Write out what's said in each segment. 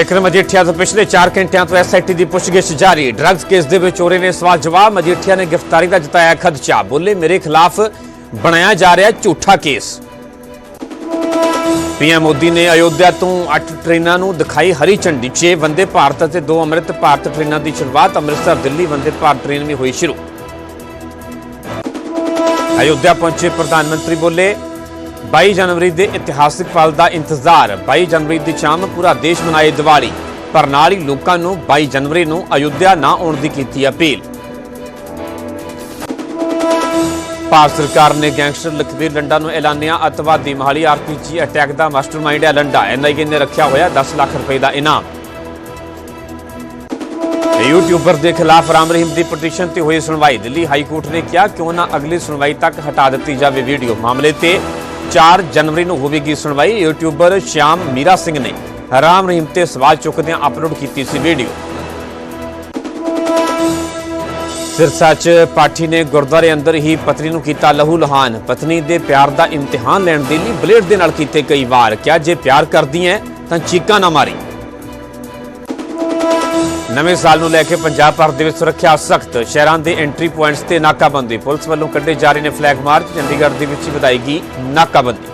ਵਿਕਰਮ ਮਜੀਠੀਆ ਤੋਂ ਪਿਛਲੇ 4 ਘੰਟਿਆਂ ਤੋਂ ਐਸਆਈਟੀ ਦੀ ਪੁੱਛਗਿੱਛ ਜਾਰੀ। ਡਰੱਗਸ ਕੇਸ ਦੇ ਵਿੱਚ ਚੋਰੀ ਨੇ ਸਵਾਲ ਜਵਾਬ। ਮਜੀਠੀਆ ਨੇ ਗ੍ਰਿਫਤਾਰੀ ਦਾ ਜਤਾਇਆ ਖਦਸ਼ਾ। ਬੋਲੇ, ਮੇਰੇ ਖਿਲਾਫ ਬਣਾਇਆ ਜਾ ਰਿਹਾ ਝੂਠਾ ਕੇਸ। ਪੀਐਮ ਮੋਦੀ ਨੇ ਅਯੋਧਿਆ ਤੋਂ 8 ਟ੍ਰੇਨਾਂ ਨੂੰ ਦਿਖਾਈ ਹਰੀ ਝੰਡੀ। 6 ਵੰਦੇ ਭਾਰਤ ਅਤੇ 2 ਅੰਮ੍ਰਿਤ ਭਾਰਤ ਟ੍ਰੇਨਾਂ ਦੀ ਸ਼ੁਰੂਆਤ। ਅੰਮ੍ਰਿਤਸਰ, ਦਿੱਲੀ ਵੰਦੇ ਭਾਰਤ ਟ੍ਰੇਨ ਵੀ ਹੋਈ ਸ਼ੁਰੂ। ਅਯੋਧਿਆ ਪਹੁੰਚੇ ਪ੍ਰਧਾਨ ਮੰਤਰੀ ਬੋਲੇ 22 ਜਨਵਰੀ ਦੇ ਇਤਿਹਾਸਿਕ ਪਲ ਦਾ ਇੰਤਜ਼ਾਰ। 22 ਜਨਵਰੀ ਦੀ ਸ਼ਾਮ ਪੂਰਾ ਦੇਸ਼ ਮਨਾਏ ਦੀਵਾਲੀ, ਪਰ ਨਾਲ ਹੀ ਲੋਕਾਂ ਨੂੰ 22 ਜਨਵਰੀ ਨੂੰ ਅਯੋਧਿਆ ਨਾ ਆਉਣ ਦੀ ਕੀਤੀ ਅਪੀਲ। ਭਾਰਤ ਸਰਕਾਰ ਨੇ ਗੈਂਗਸਟਰ ਲਖਵੀਰ ਲੰਡਾ ਨੂੰ ਐਲਾਨਿਆ ਅਤਵਾਦੀ ਮਹਾਲੀ ਆਰਪੀਜੀ ਅਟੈਕ ਦਾ ਮਾਸਟਰਮਾਈਂਡ ਹੈ ਲੰਡਾ। ਐਨਆਈਏ ਨੇ ਰੱਖਿਆ ਹੋਇਆ 10 ਲੱਖ ਰੁਪਏ ਦਾ ਇਨਾਮ। ਯੂਟਿਊਬਰ ਦੇ ਖਿਲਾਫ ਰਾਮ ਰਹੀਮ ਦੀ ਪਟੀਸ਼ਨ ਤੇ ਹੋਈ ਸੁਣਵਾਈ। ਦਿੱਲੀ ਹਾਈ ਕੋਰਟ ਨੇ ਕਿਹਾ, ਕਿਉਂ ਨਾ ਅਗਲੀ ਸੁਣਵਾਈ ਤੱਕ ਹਟਾ ਦਿੱਤੀ ਜਾਵੇ ਵੀਡੀਓ। ਮਾਮਲੇ ਤੇ 4 ਜਨਵਰੀ ਨੂੰ ਹੋਵੇਗੀ ਸੁਣਵਾਈ। ਯੂਟਿਊਬਰ ਸ਼ਾਮ ਮੀਰਾ ਸਿੰਘ ਨੇ ਰਾਮ ਰਹੀਮ ਤੇ ਸਵਾਲ ਚੁੱਕਦਿਆਂ ਅਪਲੋਡ ਕੀਤੀ ਸੀ ਵੀਡੀਓ। ਸਿਰਸਾ 'ਚ ਪਾਠੀ ਨੇ ਗੁਰਦੁਆਰੇ ਅੰਦਰ ਹੀ ਪਤਨੀ ਨੂੰ ਕੀਤਾ ਲਹੂ ਲਹਾਨ। ਪਤਨੀ ਦੇ ਪਿਆਰ ਦਾ ਇਮਤਿਹਾਨ ਲੈਣ ਦੇ ਲਈ ਬਲੇਡ ਦੇ ਨਾਲ ਕੀਤੇ ਕਈ ਵਾਰ। ਕਿਹਾ ਜੇ ਪਿਆਰ ਕਰਦੀ ਐ, ਤਾਂ ਚੀਕਾਂ ਨਾ ਮਾਰੀ। ਨਵੇਂ ਸਾਲ ਨੂੰ ਲੈ ਕੇ ਪੰਜਾਬ ਭਰ ਦੇ ਵਿੱਚ ਸੁਰੱਖਿਆ ਸਖਤ, ਸ਼ਹਿਰਾਂ ਦੇ ਐਂਟਰੀ ਪੁਆਇੰਟਸ ਤੇ ਨਾਕਾਬੰਦੀ। ਪੁਲਿਸ ਵੱਲੋਂ ਕੱਢੇ ਜਾ ਰਹੇ ਨੇ ਫਲੈਗ ਮਾਰਚ ਚੰਡੀਗੜ੍ਹ ਦੇ ਵਿੱਚ ਵਧਾਈਗੀ ਨਾਕਾਬੰਦੀ।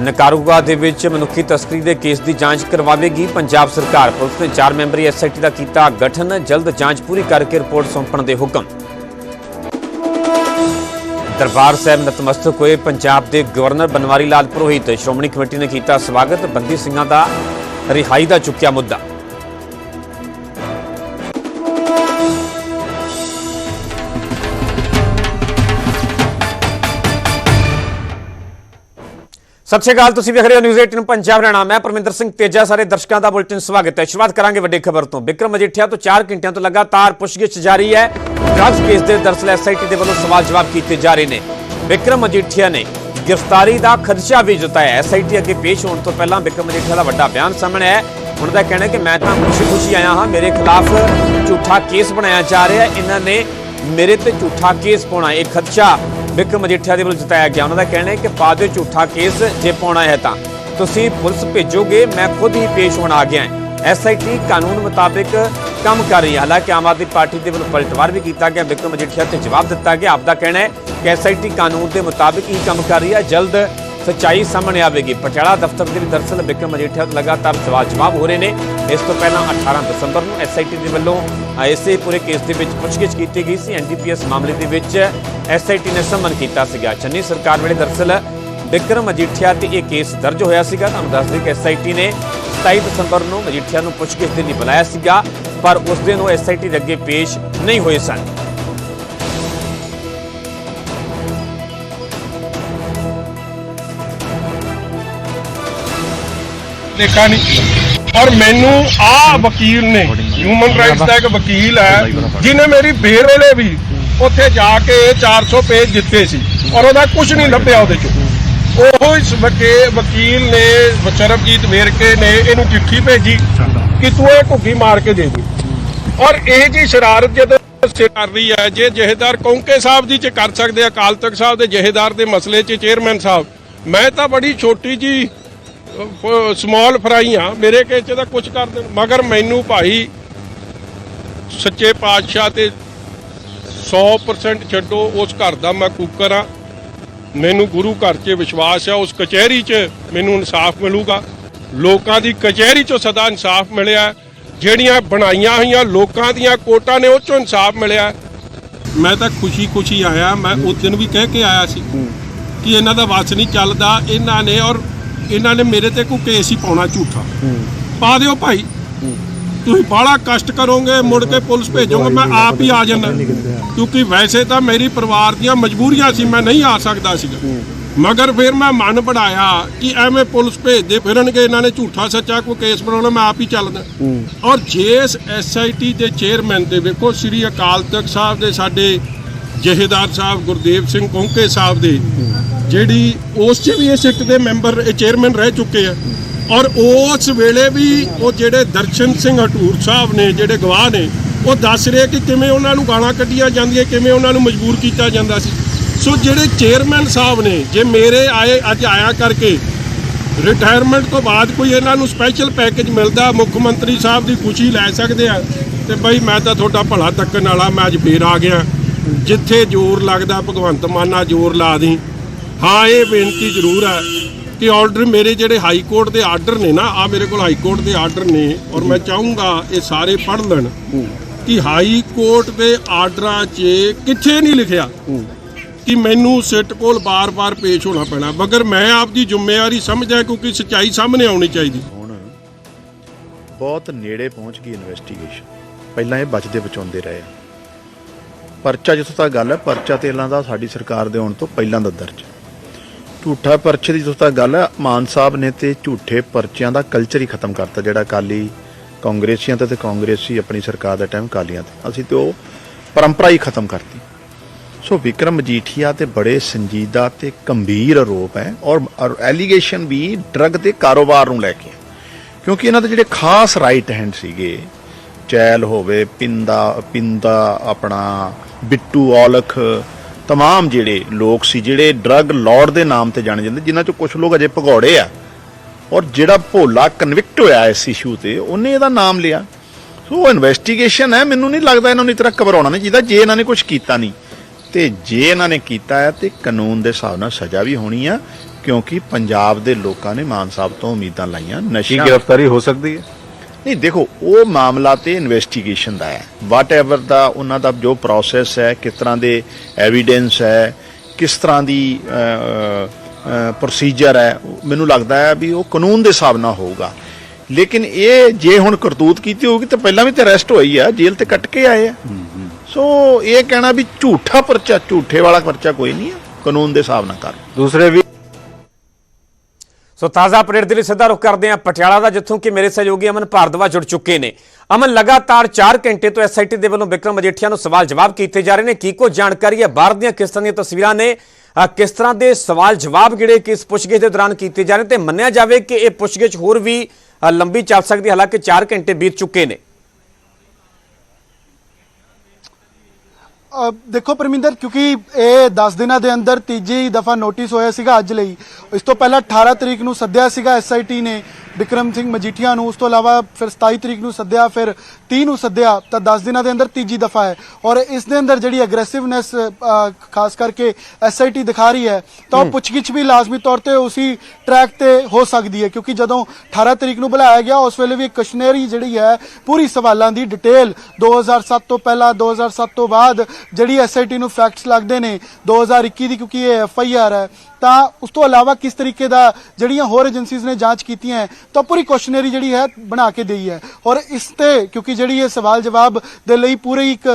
ਨਕਾਰੂਗਾ ਦੇ ਵਿੱਚ ਮਨੁੱਖੀ ਤਸਕਰੀ ਦੇ ਕੇਸ ਦੀ ਜਾਂਚ ਕਰਵਾਵੇਗੀ ਪੰਜਾਬ ਸਰਕਾਰ। ਪੁਲਿਸ ਨੇ 4 ਮੈਂਬਰੀ ਐਸਆਈਟੀ ਦਾ ਕੀਤਾ ਗਠਨ, ਜਲਦ ਜਾਂਚ ਪੂਰੀ ਕਰਕੇ ਰਿਪੋਰਟ ਸੌਂਪਣ ਦੇ ਹੁਕਮ। ਦਰਬਾਰ ਸਾਹਿਬ ਨਤਮਸਤਕ ਹੋਏ। ਪੰਜਾਬ ਦੇ ਗਵਰਨਰ ਬਨਵਾਰੀ ਲਾਲ ਪੁਰੋਹਿਤ ਸ਼੍ਰੋਮਣੀ ਕਮੇਟੀ ਨੇ ਕੀਤਾ ਸਵਾਗਤ। ਬੰਦੀ ਸਿੰਘਾਂ ਦਾ ਰਿਹਾਈ ਦਾ ਚੁੱਕਿਆ ਮੁੱਦਾ। ਸਤਿ ਸ਼੍ਰੀ ਅਕਾਲ, ਤੁਸੀਂ ਵੇਖ ਰਹੇ ਹੋ ਨਿਊਜ਼ 18 ਪੰਜਾਬ ਹਰਿਆਣਾ ਮੈਂ ਪਰਮਿੰਦਰ ਸਿੰਘ ਤੇਜਾ, ਸਾਰੇ ਦਰਸ਼ਕਾਂ ਦਾ ਬੁਲਟਨ ਸਵਾਗਤ ਹੈ। ਸ਼ੁਰੂਆਤ ਕਰਾਂਗੇ ਵੱਡੀ ਖਬਰ ਤੋਂ। ਵਿਕਰਮ ਮਜੀਠੀਆ ਤੋਂ 4 ਘੰਟਿਆਂ ਤੋਂ ਲਗਾਤਾਰ ਪੁੱਛਗਿੱਛ ਜਾਰੀ ਹੈ। ਡਰੱਗਸ ਕੇਸ ਦੇ ਦਰਸਲ ਐਸਆਈਟੀ ਦੇ ਵੱਲੋਂ ਸਵਾਲ ਜਵਾਬ ਕੀਤੇ ਜਾ ਰਹੇ ਨੇ। ਵਿਕਰਮ ਮਜੀਠੀਆ ਨੇ ਗ੍ਰਿਫਤਾਰੀ ਦਾ ਖਦਸ਼ਾ ਵੀ ਜਤਾਇਆ। ਐਸਆਈਟੀ ਅੱਗੇ ਪੇਸ਼ ਹੋਣ ਤੋਂ ਪਹਿਲਾਂ ਵਿਕਰਮ ਮਜੀਠੀਆ ਦਾ ਵੱਡਾ ਬਿਆਨ ਸਾਹਮਣੇ ਆਇਆ ਉਹਨਾਂ ਦਾ ਕਹਿਣਾ ਕਿ ਮੈਂ ਤਾਂ ਖੁਸ਼ੀ-ਖੁਸ਼ੀ ਆਇਆ ਹਾਂ। ਮੇਰੇ ਖਿਲਾਫ ਝੂਠਾ ਕੇਸ ਬਣਾਇਆ ਜਾ ਰਿਹਾ ਇਹਨਾਂ ਨੇ ਮੇਰੇ ਤੇ ਝੂਠਾ ਕੇਸ ਪਾਉਣਾ, ਇਹ ਖਦਸ਼ਾ ਵਿਕਰਮ ਮਜੀਠੀਆ ਦੇ ਵੱਲੋਂ ਜਤਾਇਆ ਗਿਆ। ਉਹਨਾਂ ਦਾ ਕਹਿਣਾ ਹੈ ਕਿ ਪਾ ਦਿਓ ਝੂਠਾ ਕੇਸ ਜੇ ਪਾਉਣਾ ਹੈ ਤਾਂ। ਤੁਸੀਂ ਪੁਲਿਸ ਭੇਜੋਗੇ, ਮੈਂ ਖੁਦ ਹੀ ਪੇਸ਼ ਹੋਣ ਆ ਗਿਆ ਹਾਂ। ਐਸਆਈਟੀ ਕਾਨੂੰਨ ਮੁਤਾਬਿਕ ਕੰਮ ਕਰ ਰਹੀ ਹੈ। ਹਾਲਾਂਕਿ ਆਮ ਆਦਮੀ ਪਾਰਟੀ ਦੇ ਵੱਲੋਂ ਪਲਟਵਾਰ ਵੀ ਕੀਤਾ ਗਿਆ। ਵਿਕਰਮ ਮਜੀਠੀਆ ਤੇ ਜਵਾਬ ਦਿੱਤਾ ਗਿਆ। ਆਪਦਾ ਕਹਿਣਾ ਹੈ ਕਿ ਐਸਆਈਟੀ ਕਾਨੂੰਨ ਦੇ ਮੁਤਾਬਿਕ ਹੀ ਕੰਮ ਕਰ ਰਹੀ ਹੈ। ਜਲਦ ਸੱਚਾਈ ਸਾਹਮਣੇ ਆਵੇਗੀ। ਪਟਿਆਲਾ ਦਫ਼ਤਰ ਦੇ ਵੀ ਦਰਸਲ ਵਿਕਰਮ ਮਜੀਠੀਆ ਲਗਾਤਾਰ ਸਵਾਲ ਜਵਾਬ ਹੋ ਰਹੇ ਨੇ। ਇਸ ਤੋਂ ਪਹਿਲਾਂ 18 ਦਸੰਬਰ ਨੂੰ ਐਸਆਈਟੀ ਦੇ ਵੱਲੋਂ ਇਸੇ ਪੂਰੇ ਕੇਸ ਦੇ ਵਿੱਚ ਪੁੱਛਗਿੱਛ ਕੀਤੀ ਗਈ ਸੀ। ਐਨਡੀਪੀਐਸ ਮਾਮਲੇ ਦੇ ਵਿੱਚ ਐਸਆਈਟੀ ਨੇ ਸਮਨ ਕੀਤਾ ਸੀਗਾ। ਚੰਨੀ ਸਰਕਾਰ ਵੇਲੇ ਦਰਸਲ ਵਿਕਰਮ ਮਜੀਠੀਆ ਤੇ ਇਹ ਕੇਸ ਦਰਜ ਹੋਇਆ ਸੀਗਾ। ਤੁਹਾਨੂੰ ਦੱਸ ਦਈਏ ਕਿ ਐਸਆਈਟੀ ਨੇ 27 ਦਸੰਬਰ ਨੂੰ ਮਜੀਠੀਆ ਨੂੰ ਪੁੱਛਗਿੱਛ ਦੇ ਲਈ ਬੁਲਾਇਆ ਸੀਗਾ, ਪਰ ਉਸ ਦਿਨ ਉਹ ਐਸਆਈਟੀ ਦੇ ਅੱਗੇ ਪੇਸ਼ ਨਹੀਂ ਹੋਏ ਸਨ। ਦੇਖਾ ਨਹੀਂ। ਔਰ ਮੈਨੂੰ ਆ ਵਕੀਲ ਨੇ ਹਿਊਮਨ ਰਾਈਟਸ ਦਾ ਇੱਕ ਵਕੀਲ ਹੈ ਜਿਨੇ ਮੇਰੀ ਫੇਰ ਵੀ ਉੱਥੇ ਜਾ ਕੇ 400 ਪੇਜ ਦਿੱਤੇ ਸੀ ਔਰ ਉਹਦਾ ਕੁਝ ਨਹੀਂ ਲੱਭਿਆ ਉਹਦੇ ਚੋਂ। ਉਹ ਇਸ ਵਕੀਲ ਨੇ ਚਰਬਜੀਤ ਵੇਰਕੇ ਨੇ ਇਹਨੂੰ ਚਿੱਠੀ ਭੇਜੀ ਕਿ ਤੂੰ ਇਹ ਘੁੱਗੀ ਮਾਰ ਕੇ ਦੇ ਦੇ। ਔਰ ਇਹ ਜੀ ਸ਼ਰਾਰਤ ਜਦੋਂ ਕਰ ਰਹੀ ਹੈ, ਜੇ ਜਹੇਦਾਰ ਕੌਂਕੇ ਸਾਹਿਬ ਦੀ ਚ ਕਰ ਸਕਦੇ ਅਕਾਲ ਤਖਤ ਸਾਹਿਬ ਦੇ ਜਹੇਦਾਰ ਦੇ ਮਸਲੇ 'ਚ ਚੇਅਰਮੈਨ ਸਾਹਿਬ, ਮੈਂ ਤਾਂ ਬੜੀ ਛੋਟੀ ਜੀ ਸਮਾਲ ਫਰਾਈ ਆ ਮੇਰੇ ਕੇਸ 'ਚ ਤਾਂ ਕੁਝ ਕਰ ਦੇਣ ਮਗਰ ਮੈਨੂੰ ਭਾਈ ਸੱਚੇ ਪਾਤਸ਼ਾਹ ਤੇ 100% ਛੱਡੋ ਉਸ ਘਰ ਦਾ ਮੈਂ ਕੁੱਕਰ ਆ ਮੈਨੂੰ ਗੁਰੂ ਘਰ 'ਚ ਵਿਸ਼ਵਾਸ ਆ ਉਸ ਕਚਹਿਰੀ 'ਚ ਮੈਨੂੰ ਇਨਸਾਫ ਮਿਲੂਗਾ। ਲੋਕਾਂ ਦੀ ਕਚਹਿਰੀ 'ਚੋਂ ਸਦਾ ਇਨਸਾਫ ਮਿਲਿਆ ਜਿਹੜੀਆਂ ਬਣਾਈਆਂ ਹੋਈਆਂ ਲੋਕਾਂ ਦੀਆਂ ਕੋਟਾਂ ਨੇ ਉਹ 'ਚੋਂ ਇਨਸਾਫ ਮਿਲਿਆ ਮੈਂ ਤਾਂ ਖੁਸ਼ੀ-ਖੁਸ਼ੀ ਆਇਆ ਮੈਂ ਉਸ ਦਿਨ ਵੀ ਕਹਿ ਕੇ ਆਇਆ ਸੀ ਕਿ ਇਹਨਾਂ ਦਾ ਵਾਸ ਨਹੀਂ ਚੱਲਦਾ ਇਹਨਾਂ ਨੇ ਔਰ ਇਹਨਾਂ ਨੇ ਮੇਰੇ ਤੇ ਕੋਈ ਕੇਸ ਹੀ ਪਾਉਣਾ ਝੂਠਾ। ਪਾ ਦਿਓ ਭਾਈ। ਤੁਸੀਂ ਬਾਹਲਾ ਕਸ਼ਟ ਕਰੋਗੇ ਮੁੜ ਕੇ ਪੁਲਿਸ ਭੇਜੋਗੇ ਮੈਂ ਆਪ ਹੀ ਆ ਜਾਣਾ ਕਿਉਂਕਿ ਵੈਸੇ ਤਾਂ ਮੇਰੀ ਪਰਿਵਾਰ ਦੀਆਂ ਮਜਬੂਰੀਆਂ ਸੀ ਮੈਂ ਨਹੀਂ ਆ ਸਕਦਾ ਸੀਗਾ। ਮਗਰ ਫਿਰ ਮੈਂ ਮਨ ਬਣਾਇਆ ਕਿ ਐਵੇਂ ਪੁਲਿਸ ਭੇਜਦੇ ਫਿਰਨਗੇ ਇਹਨਾਂ ਨੇ ਝੂਠਾ ਸੱਚਾ ਕੋਈ ਕੇਸ ਬਣਾਉਣਾ ਮੈਂ ਆਪ ਹੀ ਚੱਲਦਾ। ਔਰ ਜੇਸ ਐਸਆਈਟੀ ਦੇ ਚੇਅਰਮੈਨ ਦੇ ਵੇਖੋ ਸ੍ਰੀ ਅਕਾਲ ਤਖਤ ਸਾਹਿਬ ਦੇ ਸਾਡੇ ਜਹੇਦਾਰ ਸਾਹਿਬ ਗੁਰਦੇਵ ਸਿੰਘ ਕੌਂਕੇ ਸਾਹਿਬ ਦੇ ਜਿਹੜੀ ਉਸ 'ਚ ਵੀ ਇਹ ਸਿੱਟ ਦੇ ਮੈਂਬਰ, ਇਹ ਚੇਅਰਮੈਨ ਰਹਿ ਚੁੱਕੇ ਆ। ਔਰ ਉਸ ਵੇਲੇ ਵੀ ਉਹ ਜਿਹੜੇ ਦਰਸ਼ਨ ਸਿੰਘ ਹਟੂਰ ਸਾਹਿਬ ਨੇ, ਜਿਹੜੇ ਗਵਾਹ ਨੇ, ਉਹ ਦੱਸ ਰਹੇ ਕਿ ਕਿਵੇਂ ਉਹਨਾਂ ਨੂੰ ਗਾਲਾਂ ਕੱਢੀਆਂ ਜਾਂਦੀਆਂ, ਕਿਵੇਂ ਉਹਨਾਂ ਨੂੰ ਮਜਬੂਰ ਕੀਤਾ ਜਾਂਦਾ ਸੀ। ਸੋ ਜਿਹੜੇ ਚੇਅਰਮੈਨ ਸਾਹਿਬ ਨੇ, ਜੇ ਮੇਰੇ ਆਏ ਅੱਜ ਆਇਆ ਕਰਕੇ ਰਿਟਾਇਰਮੈਂਟ ਤੋਂ ਬਾਅਦ ਕੋਈ ਇਹਨਾਂ ਨੂੰ ਸਪੈਸ਼ਲ ਪੈਕੇਜ ਮਿਲਦਾ, ਮੁੱਖ ਮੰਤਰੀ ਸਾਹਿਬ ਦੀ ਖੁਸ਼ੀ ਲੈ ਸਕਦੇ ਆ, ਤੇ ਬਈ ਮੈਂ ਤਾਂ ਤੁਹਾਡਾ ਭਲਾ ਤੱਕਣ ਵਾਲਾ, ਮੈਂ ਅੱਜ ਫੇਰ ਆ ਗਿਆ। ਜਿੱਥੇ ਜ਼ੋਰ ਲੱਗਦਾ, ਭਗਵੰਤ ਮਾਨਾ ਜ਼ੋਰ ਲਾ ਦੀ ਹਾਂ, ਇਹ ਬੇਨਤੀ ਜ਼ਰੂਰ ਹੈ ਕਿ ਆਰਡਰ ਮੇਰੇ ਜਿਹੜੇ ਹਾਈ ਕੋਰਟ ਦੇ ਆਰਡਰ ਨੇ ਨਾ ਆ ਮੇਰੇ ਕੋਲ ਹਾਈ ਕੋਰਟ ਦੇ ਆਰਡਰ ਨੇ ਔਰ ਮੈਂ ਚਾਹੂੰਗਾ ਇਹ ਸਾਰੇ ਪੜ੍ਹ ਲੈਣ ਕਿ ਹਾਈ ਕੋਰਟ ਦੇ ਆਰਡਰਾਂ 'ਚ ਕਿੱਥੇ ਨਹੀਂ ਲਿਖਿਆ ਕਿ ਮੈਨੂੰ ਸਿੱਟ ਕੋਲ ਬਾਰ-ਬਾਰ ਪੇਸ਼ ਹੋਣਾ ਪੈਣਾ। ਮਗਰ ਮੈਂ ਆਪਦੀ ਜ਼ਿੰਮੇਵਾਰੀ ਸਮਝਦਾ ਕਿਉਂਕਿ ਸੱਚਾਈ ਸਾਹਮਣੇ ਆਉਣੀ ਚਾਹੀਦੀ। ਹੁਣ ਬਹੁਤ ਨੇੜੇ ਪਹੁੰਚ ਗਈ ਇਨਵੈਸਟੀਗੇਸ਼ਨ ਪਹਿਲਾਂ ਇਹ ਬਚਦੇ ਬਚਾਉਂਦੇ ਰਹੇ। ਆ। ਪਰਚਾ ਜਿੱਥੋਂ ਤੱਕ ਗੱਲ ਹੈ, ਪਰਚਾ ਤੇ ਇਹਨਾਂ ਦਾ ਸਾਡੀ ਸਰਕਾਰ ਦੇ ਆਉਣ ਤੋਂ ਪਹਿਲਾਂ ਦਾ ਦਰਜ। ਝੂਠਾ ਪਰਚੇ ਦੀ ਜਦੋਂ ਤੱਕ ਗੱਲ ਹੈ ਮਾਨ ਸਾਹਿਬ ਨੇ ਤੇ ਝੂਠੇ ਪਰਚਿਆਂ ਦਾ ਕਲਚਰ ਹੀ ਖਤਮ ਕਰਤਾ, ਜਿਹੜਾ ਕਾਲੀ ਕਾਂਗਰਸੀਆਂ ਤੇ ਤੇ ਕਾਂਗਰਸੀ ਆਪਣੀ ਸਰਕਾਰ ਦਾ ਟਾਈਮ ਕਾਲੀਆਂ ਤੇ। ਅਸੀਂ ਤੇ ਉਹ ਪਰੰਪਰਾ ਹੀ ਖਤਮ ਕਰਤੀ। ਸੋ ਵਿਕਰਮ ਮਜੀਠੀਆ ਤੇ ਬੜੇ ਸੰਜੀਦਾ ਤੇ ਗੰਭੀਰ ਆਰੋਪ ਹੈ ਔਰ ਐਲੀਗੇਸ਼ਨ ਵੀ ਡਰੱਗ ਦੇ ਕਾਰੋਬਾਰ ਨੂੰ ਲੈ ਕੇ ਕਿਉਂਕਿ ਇਹਨਾਂ ਦੇ ਜਿਹੜੇ ਖਾਸ ਰਾਈਟ ਹੈਂਡ ਸੀਗੇ, ਚੈਲ ਹੋਵੇ, ਪਿੰਦਾ ਪਿੰਦਾ ਆਪਣਾ ਬਿੱਟੂ ਔਲਖ तमाम ਜਿਹੜੇ ਲੋਕ ਸੀ ਜਿਹੜੇ ਡਰੱਗ ਲਾਰਡ ਦੇ ਨਾਮ ਤੇ ਜਾਣੇ ਜਾਂਦੇ ਜਿਨ੍ਹਾਂ ਚੋਂ ਕੁਝ ਲੋਕ ਅਜੇ ਭਗੌੜੇ ਆ ਔਰ ਜਿਹੜਾ ਭੋਲਾ ਕਨਵਿਕਟ ਹੋਇਆ ਇਸ ਇਸ਼ੂ ਤੇ ਉਹਨੇ ਇਹਦਾ ਨਾਮ ਲਿਆ ਸੋ ਇਨਵੈਸਟੀਗੇਸ਼ਨ ਹੈ ਮੈਨੂੰ ਨਹੀਂ ਲੱਗਦਾ ਇਹਨਾਂ ਨੂੰ ਇਸ ਤਰ੍ਹਾਂ ਘਬਰਾਉਣਾ ਨਹੀਂ ਚਾਹੀਦਾ ਜੇ ਇਹਨਾਂ ਨੇ ਕੁਝ ਕੀਤਾ ਨਹੀਂ ਤੇ ਜੇ ਇਹਨਾਂ ਨੇ ਕੀਤਾ ਹੈ ਤੇ ਕਾਨੂੰਨ ਦੇ ਹਿਸਾਬ ਨਾਲ ਸਜ਼ਾ ਵੀ ਹੋਣੀ ਆ ਕਿਉਂਕਿ ਪੰਜਾਬ ਦੇ ਲੋਕਾਂ ਨੇ ਮਾਨ ਸਾਹਿਬ ਤੋਂ ਉਮੀਦਾਂ ਲਾਈਆਂ ਕੀ ਨਸ਼ਿਆਂ ਗ੍ਰਿਫਤਾਰੀ ਹੋ ਸਕਦੀ ਹੈ ਨਹੀਂ ਦੇਖੋ ਉਹ ਮਾਮਲਾ ਤੇ ਇਨਵੈਸਟੀਗੇਸ਼ਨ ਦਾ ਹੈ। ਵਾਟ ਏਵਰ ਦਾ ਉਹਨਾਂ ਦਾ ਜੋ ਪ੍ਰੋਸੈਸ ਹੈ ਕਿਸ ਤਰ੍ਹਾਂ ਦੇ ਐਵੀਡੈਂਸ ਹੈ ਕਿਸ ਤਰ੍ਹਾਂ ਦੀ ਪ੍ਰੋਸੀਜਰ ਹੈ ਮੈਨੂੰ ਲੱਗਦਾ ਹੈ ਵੀ ਉਹ ਕਾਨੂੰਨ ਦੇ ਹਿਸਾਬ ਨਾਲ ਹੋਊਗਾ। ਲੇਕਿਨ ਇਹ ਜੇ ਹੁਣ ਕਰਤੂਤ ਕੀਤੀ ਹੋਊਗੀ ਤਾਂ ਪਹਿਲਾਂ ਵੀ ਤੇ ਅਰੈਸਟ ਹੋਈ ਆ ਜੇਲ੍ਹ ਤੇ ਕੱਟ ਕੇ ਆਏ ਆ। ਸੋ ਇਹ ਕਹਿਣਾ ਵੀ ਝੂਠਾ ਪਰਚਾ ਝੂਠੇ ਵਾਲਾ ਪਰਚਾ ਕੋਈ ਨਹੀਂ ਹੈ ਕਾਨੂੰਨ ਦੇ ਹਿਸਾਬ ਨਾਲ ਕਰ। ਦੂਸਰੇ ਵੀ ਸੋ ਤਾਜ਼ਾ ਅਪਡੇਟ ਦੇ ਲਈ ਸਿੱਧਾ ਰੁਖ ਕਰਦੇ ਹਾਂ ਪਟਿਆਲਾ ਦਾ, ਜਿੱਥੋਂ ਕਿ ਮੇਰੇ ਸਹਿਯੋਗੀ ਅਮਨ ਭਾਰਦਵਾ ਜੁੜ ਚੁੱਕੇ ਨੇ। ਅਮਨ, ਲਗਾਤਾਰ 4 ਘੰਟੇ ਤੋਂ ਐਸਆਈਟੀ ਦੇ ਵੱਲੋਂ ਵਿਕਰਮ ਮਜੀਠੀਆ ਨੂੰ ਸਵਾਲ ਜਵਾਬ ਕੀਤੇ ਜਾ ਰਹੇ ਨੇ। ਕੀ ਕੋ ਜਾਣਕਾਰੀ ਹੈ? ਬਾਹਰ ਦੀਆਂ ਕਿਸ ਤਰ੍ਹਾਂ ਦੀਆਂ ਤਸਵੀਰਾਂ ਨੇ? ਕਿਸ ਤਰ੍ਹਾਂ ਦੇ ਸਵਾਲ ਜਵਾਬ ਜਿਹੜੇ ਕਿ ਇਸ ਪੁੱਛਗਿੱਛ ਦੇ ਦੌਰਾਨ ਕੀਤੇ ਜਾ ਰਹੇ ਨੇ? ਤੇ ਮੰਨਿਆ ਜਾਵੇ ਕਿ ਇਹ ਪੁੱਛਗਿੱਛ ਹੋਰ ਵੀ ਲੰਬੀ ਚੱਲ ਸਕਦੀ ਹਾਲਾਂਕਿ 4 ਘੰਟੇ ਬੀਤ ਚੁੱਕੇ ਨੇ। ਦੇਖੋ ਪਰਮਿੰਦਰ, ਕਿਉਂਕਿ ਇਹ 10 ਦਿਨਾਂ ਦੇ ਅੰਦਰ ਤੀਜੀ ਦਫਾ ਨੋਟਿਸ ਹੋਇਆ ਸੀਗਾ ਅੱਜ ਲਈ। ਇਸ ਤੋਂ ਪਹਿਲਾਂ 18 ਤਰੀਕ ਨੂੰ ਸੱਦਿਆ ਸੀਗਾ ਐਸਆਈਟੀ ਨੇ। ਵਿਕਰਮ ਸਿੰਘ ਮਜੀਠੀਆ ਨੂੰ। ਉਸ ਤੋਂ ਇਲਾਵਾ ਫਿਰ 27 ਤਰੀਕ ਨੂੰ ਸੱਦਿਆ ਫਿਰ 30 ਨੂੰ ਸੱਦਿਆ ਤਾਂ 10 ਦਿਨਾਂ ਦੇ ਅੰਦਰ ਤੀਜੀ ਦਫਾ ਹੈ। ਔਰ ਇਸ ਦੇ ਅੰਦਰ ਜਿਹੜੀ ਅਗਰੈਸਿਵਨੈਸ ਖਾਸ ਕਰਕੇ ਐਸਆਈਟੀ ਦਿਖਾ ਰਹੀ ਹੈ ਤਾਂ ਉਹ ਪੁੱਛਗਿੱਛ ਵੀ ਲਾਜ਼ਮੀ ਤੌਰ ਤੇ ਉਸੇ ਟਰੈਕ ਤੇ ਹੋ ਸਕਦੀ ਹੈ ਕਿਉਂਕਿ ਜਦੋਂ 18 ਤਰੀਕ ਨੂੰ ਬੁਲਾਇਆ ਗਿਆ ਉਸ ਵੇਲੇ ਵੀ ਇੱਕ ਕਸ਼ਨੇਰੀ ਜਿਹੜੀ ਹੈ ਪੂਰੀ ਸਵਾਲਾਂ ਦੀ ਡਿਟੇਲ 2007 ਤੋਂ ਪਹਿਲਾਂ 2007 ਤੋਂ ਬਾਅਦ ਜਿਹੜੀ ਐਸਆਈਟੀ ਨੂੰ ਫੈਕਟਸ ਲੱਗਦੇ ਨੇ 2021 ਦੀ ਕਿਉਂਕਿ ਇਹ ਐਫਆਈਆਰ ਹੈ ਤਾਂ ਉਸ ਤੋਂ ਇਲਾਵਾ ਕਿਸ ਤਰੀਕੇ ਦਾ ਜਿਹੜੀਆਂ ਹੋਰ ਏਜੰਸੀਜ਼ ਨੇ ਜਾਂਚ ਕੀਤੀਆਂ ਹੈ, ਤਾਂ ਪੂਰੀ ਕੁਐਸਚਨਰੀ ਜਿਹੜੀ ਹੈ ਬਣਾ ਕੇ ਦੇਈ ਹੈ। ਔਰ ਇਸ ਤੇ ਕਿਉਂਕਿ ਜਿਹੜੀ ਇਹ ਸਵਾਲ ਜਵਾਬ ਦੇ ਲਈ ਪੂਰੀ ਇੱਕ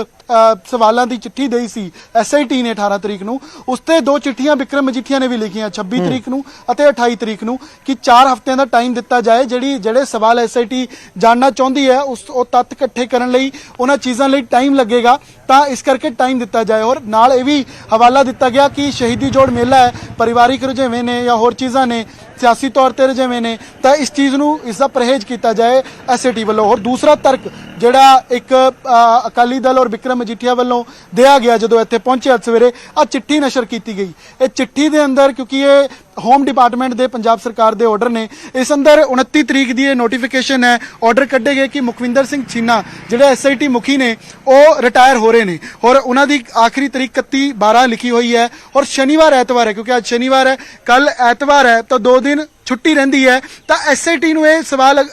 ਸਵਾਲਾਂ ਦੀ ਚਿੱਠੀ ਦੇਈ ਸੀ ਐਸਆਈਟੀ ਨੇ 18 ਤਰੀਕ ਨੂੰ। ਉਸ ਤੇ ਦੋ ਚਿੱਠੀਆਂ ਵਿਕਰਮ ਮਜੀਠੀਆ ਨੇ ਵੀ ਲਿਖੀਆਂ 26 ਤਰੀਕ ਨੂੰ ਅਤੇ 28 ਤਰੀਕ ਨੂੰ ਕਿ 4 ਹਫ਼ਤਿਆਂ ਦਾ ਟਾਈਮ ਦਿੱਤਾ ਜਾਏ। ਜਿਹੜੀ ਜਿਹੜੇ ਸਵਾਲ ਐਸਆਈਟੀ ਜਾਣਨਾ ਚਾਹੁੰਦੀ ਹੈ ਉਸ ਉਹ ਤੱਤ ਇਕੱਠੇ ਕਰਨ ਲਈ ਉਹਨਾਂ ਚੀਜ਼ਾਂ ਲਈ ਟਾਈਮ ਲੱਗੇਗਾ। ਤਾਂ ਇਸ ਕਰਕੇ ਟਾਈਮ ਦਿੱਤਾ ਜਾਏ ਔਰ ਨਾਲ ਇਹ ਵੀ ਹਵਾਲਾ ਦਿੱਤਾ ਗਿਆ ਕਿ ਸ਼ਹੀਦੀ ਜੋੜ ਮੇਲਾ ਹੈ ਪਰਿਵਾਰਿਕ ਰੁਝੇਵੇਂ ਨੇ ਜਾਂ ਹੋਰ ਚੀਜ਼ਾਂ ਨੇ ਸਿਆਸੀ ਤੌਰ ਤੇ ਰੁਝੇਵੇਂ ਨੇ, ਤਾਂ ਇਸ ਚੀਜ਼ ਨੂੰ, ਇਸ ਦਾ ਪਰਹੇਜ਼ ਕੀਤਾ ਜਾਏ ਐਸਏਟੀ ਵੱਲੋਂ। ਔਰ ਦੂਸਰਾ ਤਰਕ, ਜਿਹੜਾ ਇੱਕ ਅਕਾਲੀ ਦਲ ਔਰ ਵਿਕਰਮ ਮਜੀਠੀਆ ਵੱਲੋਂ ਦਿਆ ਗਿਆ ਜਦੋਂ ਇੱਥੇ ਪਹੁੰਚਿਆ ਸਵੇਰੇ ਆ ਚਿੱਠੀ ਨਸ਼ਰ ਕੀਤੀ ਗਈ। ਇਹ ਚਿੱਠੀ ਦੇ ਅੰਦਰ, ਕਿਉਂਕਿ ਇਹ ਹੋਮ ਡਿਪਾਰਟਮੈਂਟ ਦੇ ਪੰਜਾਬ ਸਰਕਾਰ ਦੇ ਆਰਡਰ ਨੇ। ਇਸ ਅੰਦਰ 29 ਤਰੀਕ ਦੀ ਇਹ ਨੋਟੀਫਿਕੇਸ਼ਨ ਹੈ ਆਰਡਰ ਕੱਢੇ ਗਏ ਕਿ ਮੁਖਵਿੰਦਰ ਸਿੰਘ ਛੀਨਾ, ਜਿਹੜੇ ਐਸਆਈਟੀ ਮੁਖੀ ਨੇ, ਉਹ ਰਿਟਾਇਰ ਹੋ ਰਹੇ ਨੇ। ਔਰ ਉਹਨਾਂ ਦੀ ਆਖਰੀ ਤਰੀਕ 31 12 ਲਿਖੀ ਹੋਈ ਹੈ। ਔਰ ਸ਼ਨੀਵਾਰ ਐਤਵਾਰ ਹੈ, ਕਿਉਂਕਿ ਅੱਜ ਸ਼ਨੀਵਾਰ ਹੈ ਕੱਲ ਐਤਵਾਰ ਹੈ, ਤਾਂ ਦੋ ਦਿਨ ਛੁੱਟੀ ਰਹਿੰਦੀ ਹੈ, ਤਾਂ ਐਸਆਈਟੀ ਨੂੰ ਇਹ ਸਵਾਲ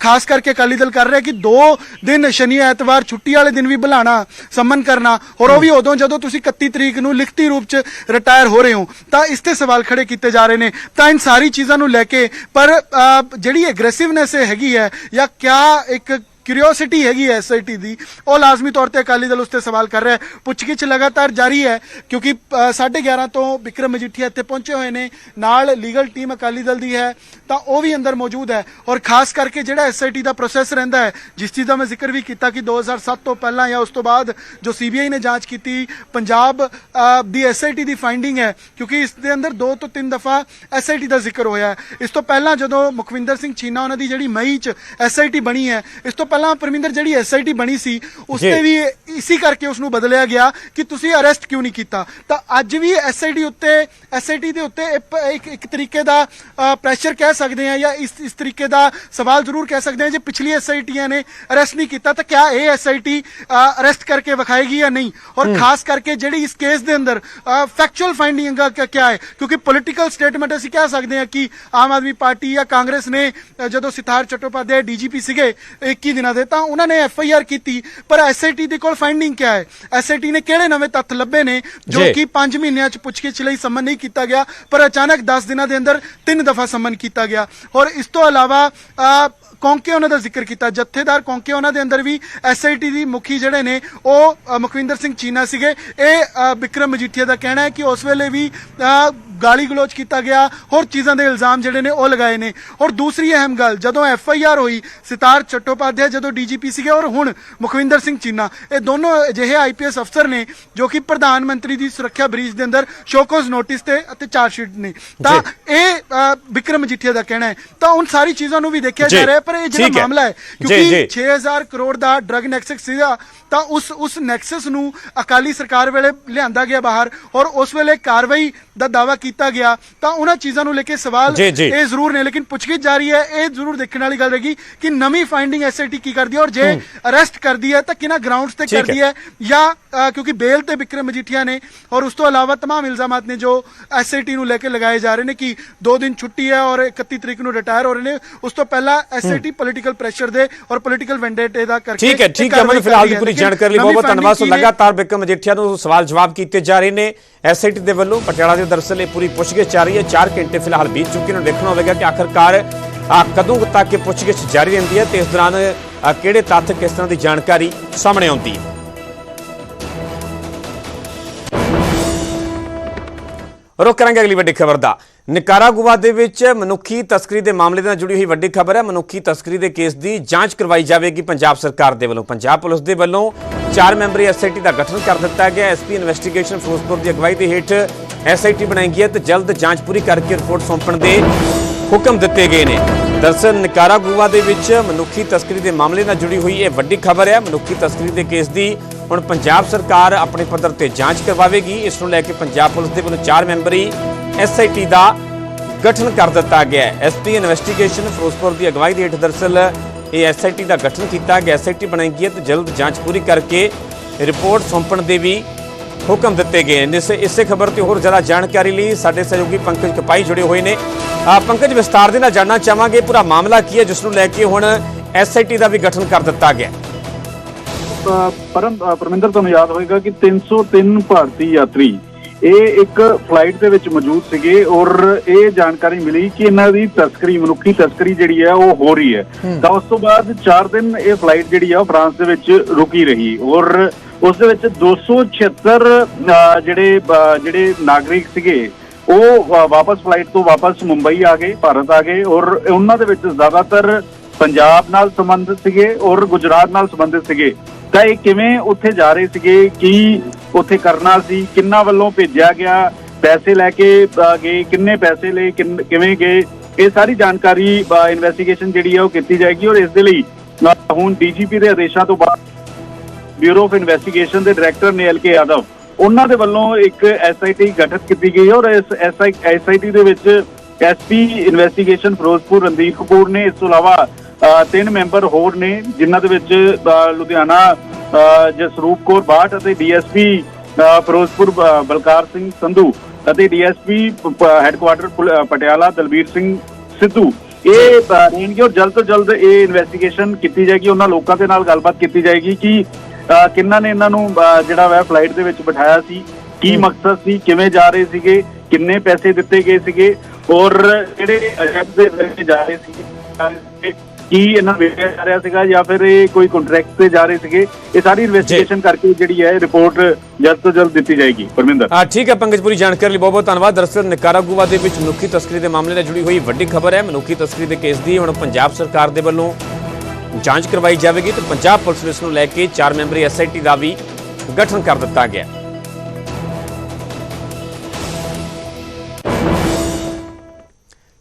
ਖਾਸ ਕਰਕੇ ਅਕਾਲੀ ਦਲ ਕਰ ਰਿਹਾ ਕਿ ਦੋ ਦਿਨ, ਸ਼ਨੀ, ਐਤਵਾਰ ਛੁੱਟੀ ਵਾਲੇ ਦਿਨ ਵੀ ਬੁਲਾਣਾ, ਸੰਮਨ ਕਰਨਾ ਔਰ ਉਹ ਵੀ ਉਦੋਂ ਜਦੋਂ ਤੁਸੀਂ 31 ਤਰੀਕ ਨੂੰ ਲਿਖਤੀ ਰੂਪ 'ਚ ਰਿਟਾਇਰ ਹੋ ਰਹੇ ਹੋ, ਤਾਂ ਇਸ ਤੇ ਸਵਾਲ ਖੜੇ ਕੀਤੇ ਜਾ ਰਹੇ ਨੇ। ਤਾਂ ਇਨ ਸਾਰੀ ਚੀਜ਼ਾਂ ਨੂੰ ਲੈ ਕੇ, ਪਰ ਜਿਹੜੀ ਐਗਰੈਸਿਵਨੈਸ ਹੈਗੀ ਹੈ ਜਾਂ ਕਿਆ ਇੱਕ ਕਿਉਰਿਓਸਿਟੀ ਹੈਗੀ ਹੈ ਐਸਆਈਟੀ ਦੀ। ਉਹ ਲਾਜ਼ਮੀ ਤੌਰ ਤੇ ਅਕਾਲੀ ਦਲ ਉਸ ਤੇ ਸਵਾਲ ਕਰ ਰਿਹਾ ਹੈ। ਪੁੱਛਗਿੱਛ ਲਗਾਤਾਰ ਜਾਰੀ ਹੈ ਕਿਉਂਕਿ ਅ, 11:30 ਤੋਂ ਵਿਕਰਮ ਮਜੀਠੀਆ ਇੱਥੇ ਪਹੁੰਚੇ ਹੋਏ ਨੇ। ਨਾਲ ਲੀਗਲ ਟੀਮ ਅਕਾਲੀ ਦਲ ਦੀ ਹੈ ਤਾਂ ਉਹ ਵੀ ਅੰਦਰ ਮੌਜੂਦ ਹੈ। ਔਰ ਖਾਸ ਕਰਕੇ ਜਿਹੜਾ ਐਸਆਈਟੀ ਦਾ ਪ੍ਰੋਸੈਸ ਰਹਿੰਦਾ ਹੈ ਜਿਸ ਚੀਜ਼ ਦਾ ਮੈਂ ਜ਼ਿਕਰ ਵੀ ਕੀਤਾ ਕਿ 2007 ਤੋਂ ਪਹਿਲਾਂ ਜਾਂ ਉਸ ਤੋਂ ਬਾਅਦ ਜੋ ਸੀਬੀਆਈ ਨੇ ਜਾਂਚ ਕੀਤੀ ਪੰਜਾਬ ਅ, ਦੀ ਐਸਆਈਟੀ ਦੀ ਫਾਈਂਡਿੰਗ ਹੈ ਕਿਉਂਕਿ ਇਸ ਦੇ ਅੰਦਰ ਦੋ ਤੋਂ ਤਿੰਨ ਦਫਾ ਐਸਆਈਟੀ ਦਾ ਜ਼ਿਕਰ ਹੋਇਆ ਇਸ ਤੋਂ ਪਹਿਲਾਂ ਜਦੋਂ ਮੁਖਵਿੰਦਰ ਸਿੰਘ ਛੀਨਾ ਉਹਨਾਂ ਦੀ ਜਿਹੜੀ ਮਈ ਚ ਐਸਆਈਟੀ ਬਣੀ ਹੈ ਇਸ ਤੋਂ ਪਹਿਲਾਂ ਪਰਮਿੰਦਰ ਜਿਹੜੀ ਐਸਆਈਟੀ ਬਣੀ ਸੀ ਉਸ। ਤੇ ਵੀ ਇਸੇ ਕਰਕੇ ਉਸ ਨੂੰ ਬਦਲਿਆ ਗਿਆ ਕਿ ਤੁਸੀਂ ਅਰੈਸਟ ਕਿਉਂ ਨਹੀਂ ਕੀਤਾ? ਤਾਂ ਅੱਜ ਵੀ ਐਸਆਈਟੀ ਉੱਤੇ ਐਸਆਈਟੀ ਦੇ ਉੱਤੇ ਇੱਕ ਇੱਕ- ਤਰੀਕੇ ਦਾ ਪ੍ਰੈਸ਼ਰ ਕਹਿ ਸਕਦੇ ਆ ਜਾਂ ਇਸ ਇਸ ਤਰੀਕੇ ਦਾ ਸਵਾਲ ਜ਼ਰੂਰ ਕਹਿ ਸਕਦੇ ਆ ਜੇ ਪਿਛਲੀ ਐਸਆਈਟੀਆਂ ਨੇ ਅਰੈਸਟ ਨਹੀਂ ਕੀਤਾ ਤਾਂ ਕਿਆ ਇਹ ਐਸਆਈਟੀ ਅਰੈਸਟ ਕਰਕੇ ਵਿਖਾਏਗੀ ਜਾਂ ਨਹੀਂ? ਔਰ ਖਾਸ ਕਰਕੇ ਜਿਹੜੀ ਇਸ ਕੇਸ ਦੇ ਅੰਦਰ ਫੈਕਚੁਅਲ ਫਾਈਂਡਿੰਗ ਕਿਆ ਹੈ? ਕਿਉਂਕਿ ਪੋਲਿਟੀਕਲ ਸਟੇਟਮੈਂਟ ਅਸੀਂ ਕਹਿ ਸਕਦੇ ਹਾਂ ਕਿ ਆਮ ਆਦਮੀ ਪਾਰਟੀ ਜਾਂ ਕਾਂਗਰਸ ਨੇ ਜਦੋਂ ਸਿਤਾਰ ਚਟੋਪਾਧਿਆਏ ਡੀਜੀਪੀ ਸੀਗੇ 21 ਦਿਨਾਂ ਦੇ ਤਾਂ ਉਹਨਾਂ ਨੇ ਐਫ ਆਈ ਆਰ ਕੀਤੀ। ਪਰ ਐਸਆਈਟੀ ਦੇ ਕੋਲ ਫਾਈਂਡਿੰਗ ਕਿਆ ਹੈ? ਐਸਆਈਟੀ ਨੇ ਕਿਹੜੇ ਨਵੇਂ ਤੱਥ ਲੱਭੇ ਨੇ ਜੋ ਜੀ। ਕਿ 5 ਮਹੀਨਿਆਂ ਚ ਪੁੱਛਗਿੱਛ ਲਈ ਸੰਮਨ ਨਹੀਂ ਕੀਤਾ ਗਿਆ ਪਰ ਅਚਾਨਕ 10 ਦਿਨਾਂ ਦੇ ਅੰਦਰ ਤਿੰਨ ਦਫਾ ਸੰਮਨ ਕੀਤਾ ਗਿਆ। ਔਰ ਇਸ ਤੋਂ ਇਲਾਵਾ ਅ, ਕੌਂਕੇ ਉਹਨਾਂ ਦਾ ਜ਼ਿਕਰ ਕੀਤਾ। ਜਥੇਦਾਰ ਕੌਂਕੇ ਉਹਨਾਂ ਦੇ ਅੰਦਰ ਵੀ ਐਸਆਈਟੀ ਦੀ ਮੁਖੀ ਜਿਹੜੇ ਨੇ ਉਹ ਅ, ਮੁਖਵਿੰਦਰ ਸਿੰਘ ਚੀਨਾ ਸੀਗੇ। ਇਹ ਅ, ਵਿਕਰਮ ਮਜੀਠੀਆ ਦਾ ਕਹਿਣਾ ਹੈ ਕਿ ਉਸ ਵੇਲੇ ਵੀ ਅ, ਗਾਲੀ ਗਲੋਚ ਕੀਤਾ ਗਿਆ ਹੋਰ ਚੀਜ਼ਾਂ ਦੇ ਇਲਜ਼ਾਮ ਜਿਹੜੇ ਨੇ ਉਹ ਲਗਾਏ ਨੇ ਔਰ ਦੂਸਰੀ ਅਹਿਮ ਗੱਲ ਜਦੋਂ ਐਫ ਆਈ ਆਰ ਹੋਈ ਸਿਤਾਰ ਚਟੋਪਾਧਿਆਏ ਜਦੋਂ ਡੀਜੀਪੀ ਸੀਗੇ ਔਰ ਹੁਣ ਮੁਖਵਿੰਦਰ ਸਿੰਘ ਚੀਨਾ ਇਹ ਦੋਨੋਂ ਅਜਿਹੇ ਆਈਪੀਐਸ ਅਫਸਰ ਨੇ ਜੋ ਕਿ ਪ੍ਰਧਾਨ ਮੰਤਰੀ ਦੀ ਸੁਰੱਖਿਆ ਬ੍ਰੀਚ ਦੇ ਅੰਦਰ ਸ਼ੋਕੋਜ਼ ਨੋਟਿਸ ਤੇ ਅਤੇ ਚਾਰਜ ਸ਼ੀਟ ਨੇ ਤਾਂ ਇਹ ਵਿਕਰਮ ਮਜੀਠੀਆ ਦਾ ਕਹਿਣਾ ਹੈ ਤਾਂ ਉਨ ਸਾਰੀ ਚੀਜ਼ਾਂ ਨੂੰ ਵੀ ਦੇਖਿਆ ਜੀ। ਜਾ ਰਿਹਾ ਪਰ ਇਹ ਜਿਹੜਾ। ਮਾਮਲਾ ਹੈ ਜੀ, ਕਿਉਂਕਿ ਜੀ। 6000 ਕਰੋੜ ਦਾ ਡਰਗ ਨੈਕਸਸ ਸੀਗਾ ਤਾਂ ਉਸ ਉਸ ਨੈਕਸਸ ਨੂੰ ਅਕਾਲੀ ਸਰਕਾਰ ਵੇਲੇ ਲਿਆਂਦਾ ਗਿਆ ਬਾਹਰ ਔਰ ਉਸ ਵੇਲੇ ਕਾਰਵਾਈ ਦਾ ਦਾਵਾ ਕੀਤਾ ਗਿਆ ਤਾਂ ਉਹਨਾਂ ਚੀਜ਼ਾਂ ਨੂੰ ਲੈ ਕੇ ਸਵਾਲ ਜੀ, ਜੀ। ਇਹ ਜ਼ਰੂਰ ਨੇ ਲੇਕਿਨ ਪੁੱਛਗਿੱਛ ਜਾਰੀ ਹੈ ਇਹ ਜ਼ਰੂਰ ਦੇਖਣ ਵਾਲੀ ਗੱਲ ਰਹੇਗੀ ਕਿ ਨਵੀਂ ਫਾਈਂਡਿੰਗ ਐਸਆਈਟੀ ਕੀ ਕਰਦੀ ਹੈ ਔਰ ਜੇ ਅਰੈਸਟ ਕਰਦੀ ਹੈ ਤਾਂ ਕਿਹਨਾਂ ਗਰਾਊਂਡਸ ਤੇ ਠੀਕ ਹੈ। ਕਰਦੀ ਹੈ ਜਾਂ ਅ, ਕਿਉਂਕਿ ਬੇਲ ਤੇ ਵਿਕਰਮ ਮਜੀਠੀਆ ਨੇ ਔਰ ਉਸ ਤੋਂ ਇਲਾਵਾ तमाम ਇਲਜ਼ਾਮਾਤ ਨੇ ਜੋ ਐਸਆਈਟੀ ਨੂੰ ਲੈ ਕੇ ਲਗਾਏ ਜਾ ਰਹੇ ਨੇ ਕਿ 2 ਦਿਨ ਛੁੱਟੀ ਹੈ ਔਰ 31 ਤਰੀਕ ਨੂੰ ਰਿਟਾਇਰ ਹੋ ਰਹੇ ਨੇ ਉਸ ਤੋਂ ਪਹਿਲਾਂ ਐਸਆਈਟੀ ਪੋਲੀਟੀਕਲ ਪ੍ਰੈਸ਼ਰ ਦੇ ਔਰ ਪੋਲੀਟੀਕਲ ਵੈਂਡੇਟੇ ਦਾ ਕਰਕੇ ਠੀਕ ਹੈ ਇਹ ਠੀਕ ਹੈ ਕਾਰਵਾਈ ਮੈਨੂੰ ਫਿਲਹਾਲ ਕਰ ਦੀ ਰਹੀ ਹੈ। ਪੂਰੀ ਲੇਕਿਨ ਜਾਣਕਾਰੀ ਲਈ ਨਵੀਂ ਬਹੁਤ ਬਹੁਤ ਧੰਨਵਾਦ ਸੋ finding ਕੀ ਨੇ? ਲਗਾਤਾਰ ਬਿਕਰਮ ਮਜੀਠੀਆ ਨੂੰ ਸਵਾਲ ਜਵਾਬ ਕੀਤੇ ਜਾ ਰਹੇ ਨੇ ਐਸਆਈਟੀ ਦੇ ਵੱਲੋਂ ਪਟਿਆਲਾ ਦੇ ਦਰਸਲ ਇਹ ਪੂਰੀ ਪੁੱਛਗਿੱਛ ਜਾਰੀ ਹੈ। 4 ਘੰਟੇ ਫਿਲਹਾਲ ਬੀਤ ਚੁੱਕੇ ਨੇ। ਦੇਖਣਾ ਹੋਵੇਗਾ ਕਿ ਆਖਰਕਾਰ ਕਦੋਂ ਤੱਕ ਪੁੱਛਗਿੱਛ ਜਾਰੀ ਰਹਿੰਦੀ ਹੈ ਤੇ ਇਸ ਦੌਰਾਨ ਕਿਹੜੇ ਤੱਥ ਕਿਸ ਤਰ੍ਹਾਂ ਦੀ ਜਾਣਕਾਰੀ ਸਾਹਮਣੇ ਆਉਂਦੀ ਹੈ? ਰੁਕ ਕਰਾਂਗੇ ਅਗਲੀ ਵੱਡੀ ਖਬਰ ਦਾ। ਨਿਕਾਰਾਗੁਆ ਦੇ ਵਿੱਚ ਮਨੁੱਖੀ ਤਸਕਰੀ ਦੇ ਮਾਮਲੇ ਨਾਲ ਜੁੜੀ ਹੋਈ ਵੱਡੀ ਖਬਰ ਹੈ। ਮਨੁੱਖੀ ਤਸਕਰੀ ਦੇ ਕੇਸ ਦੀ ਜਾਂਚ ਕਰਵਾਈ ਜਾਵੇਗੀ ਪੰਜਾਬ ਸਰਕਾਰ ਦੇ ਵੱਲੋਂ। ਪੰਜਾਬ ਪੁਲਿਸ ਦੇ ਵੱਲੋਂ ਚਾਰ ਮੈਂਬਰੀ ਐਸਆਈਟੀ ਦਾ ਗਠਨ ਕਰ ਦਿੱਤਾ ਗਿਆ। ਐਸਪੀ ਇਨਵੈਸਟੀਗੇਸ਼ਨ ਫਿਰੋਜ਼ਪੁਰ ਦੀ ਅਗਵਾਈ ਦੇ ਹੇਠ ਐਸਆਈਟੀ ਬਣਾਈ ਗਈ ਹੈ ਤੇ ਜਲਦ ਜਾਂਚ ਪੂਰੀ ਕਰਕੇ ਰਿਪੋਰਟ ਸੌਂਪਣ ਦੇ ਹੁਕਮ ਦਿੱਤੇ ਗਏ ਨੇ। ਦਰਸਲ ਨਿਕਾਰਾਗੁਆ ਦੇ ਵਿੱਚ ਮਨੁੱਖੀ ਤਸਕਰੀ ਦੇ ਮਾਮਲੇ ਨਾਲ ਜੁੜੀ ਹੋਈ ਇਹ ਵੱਡੀ ਖਬਰ ਹੈ। ਮਨੁੱਖੀ ਤਸਕਰੀ ਦੇ ਕੇਸ ਦੀ ਹੁਣ ਪੰਜਾਬ ਸਰਕਾਰ ਆਪਣੇ ਪੱਧਰ ਤੇ ਜਾਂਚ ਕਰਵਾਵੇਗੀ। ਇਸ ਨੂੰ ਲੈ ਕੇ ਪੰਜਾਬ ਪੁਲਿਸ ਦੇ ਵੱਲੋਂ ਚਾਰ ਮੈਂਬਰੀ ਐਸਆਈਟੀ ਦਾ ਗਠਨ ਕਰ ਦਿੱਤਾ ਗਿਆ ਹੈ। ਐਸਪੀ ਇਨਵੈਸਟੀਗੇਸ਼ਨ ਫਿਰੋਜ਼ਪੁਰ ਦੀ ਅਗਵਾਈ ਦੇ ਹੇਠ ਦਰਸਲ ਇਹ ਐਸਆਈਟੀ ਦਾ ਗਠਨ ਕੀਤਾ ਗਿਆ। ਐਸਆਈਟੀ ਬਣਾਈ ਗਈ ਹੈ ਤੇ ਜਲਦ ਜਾਂਚ ਪੂਰੀ ਕਰਕੇ ਰਿਪੋਰਟ ਸੌਂਪਣ ਦੇ ਵੀ ਹੁਕਮ ਦਿੱਤੇ ਗਏ ਨੇ। ਇਸ ਇਸੇ ਖਬਰ ਤੇ ਹੋਰ ਜ਼ਿਆਦਾ ਜਾਣਕਾਰੀ ਲਈ ਸਾਡੇ ਸਹਿਯੋਗੀ ਪੰਕਜ ਕਪਾਈ ਜੁੜੇ ਹੋਏ ਨੇ। ਆ ਪੰਕਜ ਵਿਸਤਾਰ ਦੇ ਨਾਲ ਜਾਣਨਾ ਚਾਹਾਂਗੇ ਪੂਰਾ ਮਾਮਲਾ ਕੀ ਹੈ ਜਿਸ ਨੂੰ ਲੈ ਕੇ ਹੁਣ ਐਸਆਈਟੀ ਦਾ ਵੀ ਗਠਨ ਕਰ ਦਿੱਤਾ ਗਿਆ। ਪਰਮ ਪਰਮਿੰਦਰ ਤੁਹਾਨੂੰ ਯਾਦ ਹੋਵੇਗਾ ਕਿ 303 ਭਾਰਤੀ ਯਾਤਰੀ ਇਹ ਇੱਕ ਫਲਾਈਟ ਦੇ ਵਿੱਚ ਮੌਜੂਦ ਸੀਗੇ ਔਰ ਇਹ ਜਾਣਕਾਰੀ ਮਿਲੀ ਕਿ ਇਹਨਾਂ ਦੀ ਤਸਕਰੀ ਮਨੁੱਖੀ ਤਸਕਰੀ ਜਿਹੜੀ ਹੈ ਉਹ ਹੋ ਰਹੀ ਹੈ। ਤਾਂ ਉਸ ਤੋਂ ਬਾਅਦ 4 ਦਿਨ ਇਹ ਫਲਾਈਟ ਜਿਹੜੀ ਆ ਉਹ ਫਰਾਂਸ ਦੇ ਵਿੱਚ ਰੁਕੀ ਰਹੀ ਔਰ ਉਸ ਦੇ ਵਿੱਚ 276 ਅ, ਜਿਹੜੇ ਜਿਹੜੇ ਨਾਗਰਿਕ ਸੀਗੇ ਉਹ ਵਾਪਸ ਫਲਾਈਟ ਤੋਂ ਵਾਪਸ ਮੁੰਬਈ ਆ ਗਏ ਭਾਰਤ ਆ ਗਏ ਔਰ ਉਹਨਾਂ ਦੇ ਵਿੱਚ ਜ਼ਿਆਦਾਤਰ ਪੰਜਾਬ ਨਾਲ ਸੰਬੰਧਿਤ ਸੀਗੇ ਔਰ ਗੁਜਰਾਤ ਨਾਲ ਸੰਬੰਧਿਤ ਸੀਗੇ। ਤਾਂ ਇਹ ਕਿਵੇਂ ਉੱਥੇ ਜਾ ਰਹੇ ਸੀਗੇ ਕੀ ਉੱਥੇ ਕਰਨਾ ਸੀ ਕਿੰਨਾ ਵੱਲੋਂ ਭੇਜਿਆ ਗਿਆ ਪੈਸੇ ਲੈ ਕੇ ਗਏ ਕਿੰਨੇ ਪੈਸੇ ਲਏ ਕਿਵੇਂ ਗਏ ਇਹ ਸਾਰੀ ਜਾਣਕਾਰੀ ਇਨਵੈਸਟੀਗੇਸ਼ਨ ਜਿਹੜੀ ਹੈ ਉਹ ਕੀਤੀ ਜਾਏਗੀ ਔਰ ਇਸ ਦੇ ਲਈ ਅ, ਹੁਣ ਡੀਜੀਪੀ ਦੇ ਆਦੇਸ਼ਾਂ ਤੋਂ ਬਾਅਦ ਬਿਊਰੋ ਆਫ ਇਨਵੈਸਟੀਗੇਸ਼ਨ ਦੇ ਡਾਇਰੈਕਟਰ ਨੇ ਕੇ ਯਾਦਵ ਉਹਨਾਂ ਦੇ ਵੱਲੋਂ ਇੱਕ ਐਸਆਈਟੀ ਗਠਿਤ ਕੀਤੀ ਗਈ ਹੈ ਔਰ ਇਸ ਐਸਆਈਟੀ ਦੇ ਵਿੱਚ ਐਸਪੀ ਇਨਵੈਸਟੀਗੇਸ਼ਨ ਫਿਰੋਜ਼ਪੁਰ, ਰਣਦੀਪ ਕਪੂਰ ਨੇ, ਇਸ ਤੋਂ ਇਲਾਵਾ ਤਿੰਨ ਮੈਂਬਰ ਹੋਰ ਨੇ, ਜਿਨ੍ਹਾਂ ਦੇ ਵਿੱਚ ਲੁਧਿਆਣਾ ਜਸਰੂਪ ਕੌਰ ਬਾਟ ਅਤੇ ਡੀਐਸਪੀ ਫਿਰੋਜ਼ਪੁਰ ਬਲਕਾਰ ਸਿੰਘ ਸੰਧੂ ਅਤੇ ਡੀਐਸਪੀ ਹੈੱਡਕੁਆਰਟਰ ਪੁਲ- ਪਟਿਆਲਾ, ਦਲਬੀਰ ਸਿੰਘ ਸਿੱਧੂ। ਇਹ ਰਹਿਣਗੇ ਔਰ ਜਲਦ ਤੋਂ ਜਲਦ ਇਹ ਇਨਵੈਸਟੀਗੇਸ਼ਨ ਕੀਤੀ ਜਾਏਗੀ, ਉਹਨਾਂ ਲੋਕਾਂ ਦੇ ਨਾਲ ਗੱਲਬਾਤ ਕੀਤੀ ਜਾਏਗੀ ਕਿ ਅ, ਕਿਹਨਾਂ ਨੇ ਇਹਨਾਂ ਨੂੰ ਜਿਹੜਾ ਵਾ ਫਲਾਈਟ ਦੇ ਵਿੱਚ ਬਿਠਾਇਆ ਸੀ? ਕੀ ਮਕਸਦ ਸੀ? ਕਿਵੇਂ ਜਾ ਰਹੇ ਸੀਗੇ? ਕਿੰਨੇ ਪੈਸੇ ਦਿੱਤੇ ਗਏ ਸੀਗੇ? ਔਰ ਜਿਹੜੇ ਏਜੰਟ ਦੇ ਵਿੱਚ ਜਾ ਰਹੇ ਸੀਗੇ ਕੀ ਇਹਨਾਂ ਵੇਚਿਆ ਜਾ ਰਿਹਾ ਸੀਗਾ ਜਾਂ ਫਿਰ ਇਹ ਕੋਈ ਕੰਟਰੈਕਟ ਤੇ ਜਾ ਰਹੇ ਸੀਗੇ? ਇਹ ਸਾਰੀ ਇਨਵੈਸਟੀਗੇਸ਼ਨ ਕਰਕੇ ਜਿਹੜੀ ਹੈ ਰਿਪੋਰਟ ਜਲਦ ਤੋਂ ਜਲਦ ਦਿੱਤੀ ਜਾਏਗੀ। ਪਰਮਿੰਦਰ। ਆ ਠੀਕ ਹੈ ਪੰਕਜ ਪੂਰੀ ਜਾਣਕਾਰੀ ਲਈ ਬਹੁਤ ਬਹੁਤ ਧੰਨਵਾਦ। ਦਰਅਸਲ ਨਿਕਾਰਾਗੁਆ ਦੇ ਵਿੱਚ ਮਨੁੱਖੀ ਤਸਕਰੀ ਦੇ ਮਾਮਲੇ ਨਾਲ ਜੁੜੀ ਹੋਈ ਵੱਡੀ ਖਬਰ ਹੈ। ਮਨੁੱਖੀ ਤਸਕਰੀ ਦੇ ਕੇਸ ਦੀ ਹੁਣ ਪੰਜਾਬ ਸਰਕਾਰ ਦੇ ਵੱਲੋਂ ਜਾਂਚ ਕਰਵਾਈ ਜਾਵੇਗੀ ਤੇ ਪੰਜਾਬ ਪੁਲਿਸ ਨੂੰ ਇਸ ਨੂੰ ਲੈ ਕੇ ਚਾਰ ਮੈਂਬਰੀ ਐਸਆਈਟੀ ਦਾ ਵੀ ਗਠਨ ਕਰ ਦਿੱਤਾ ਗਿਆ।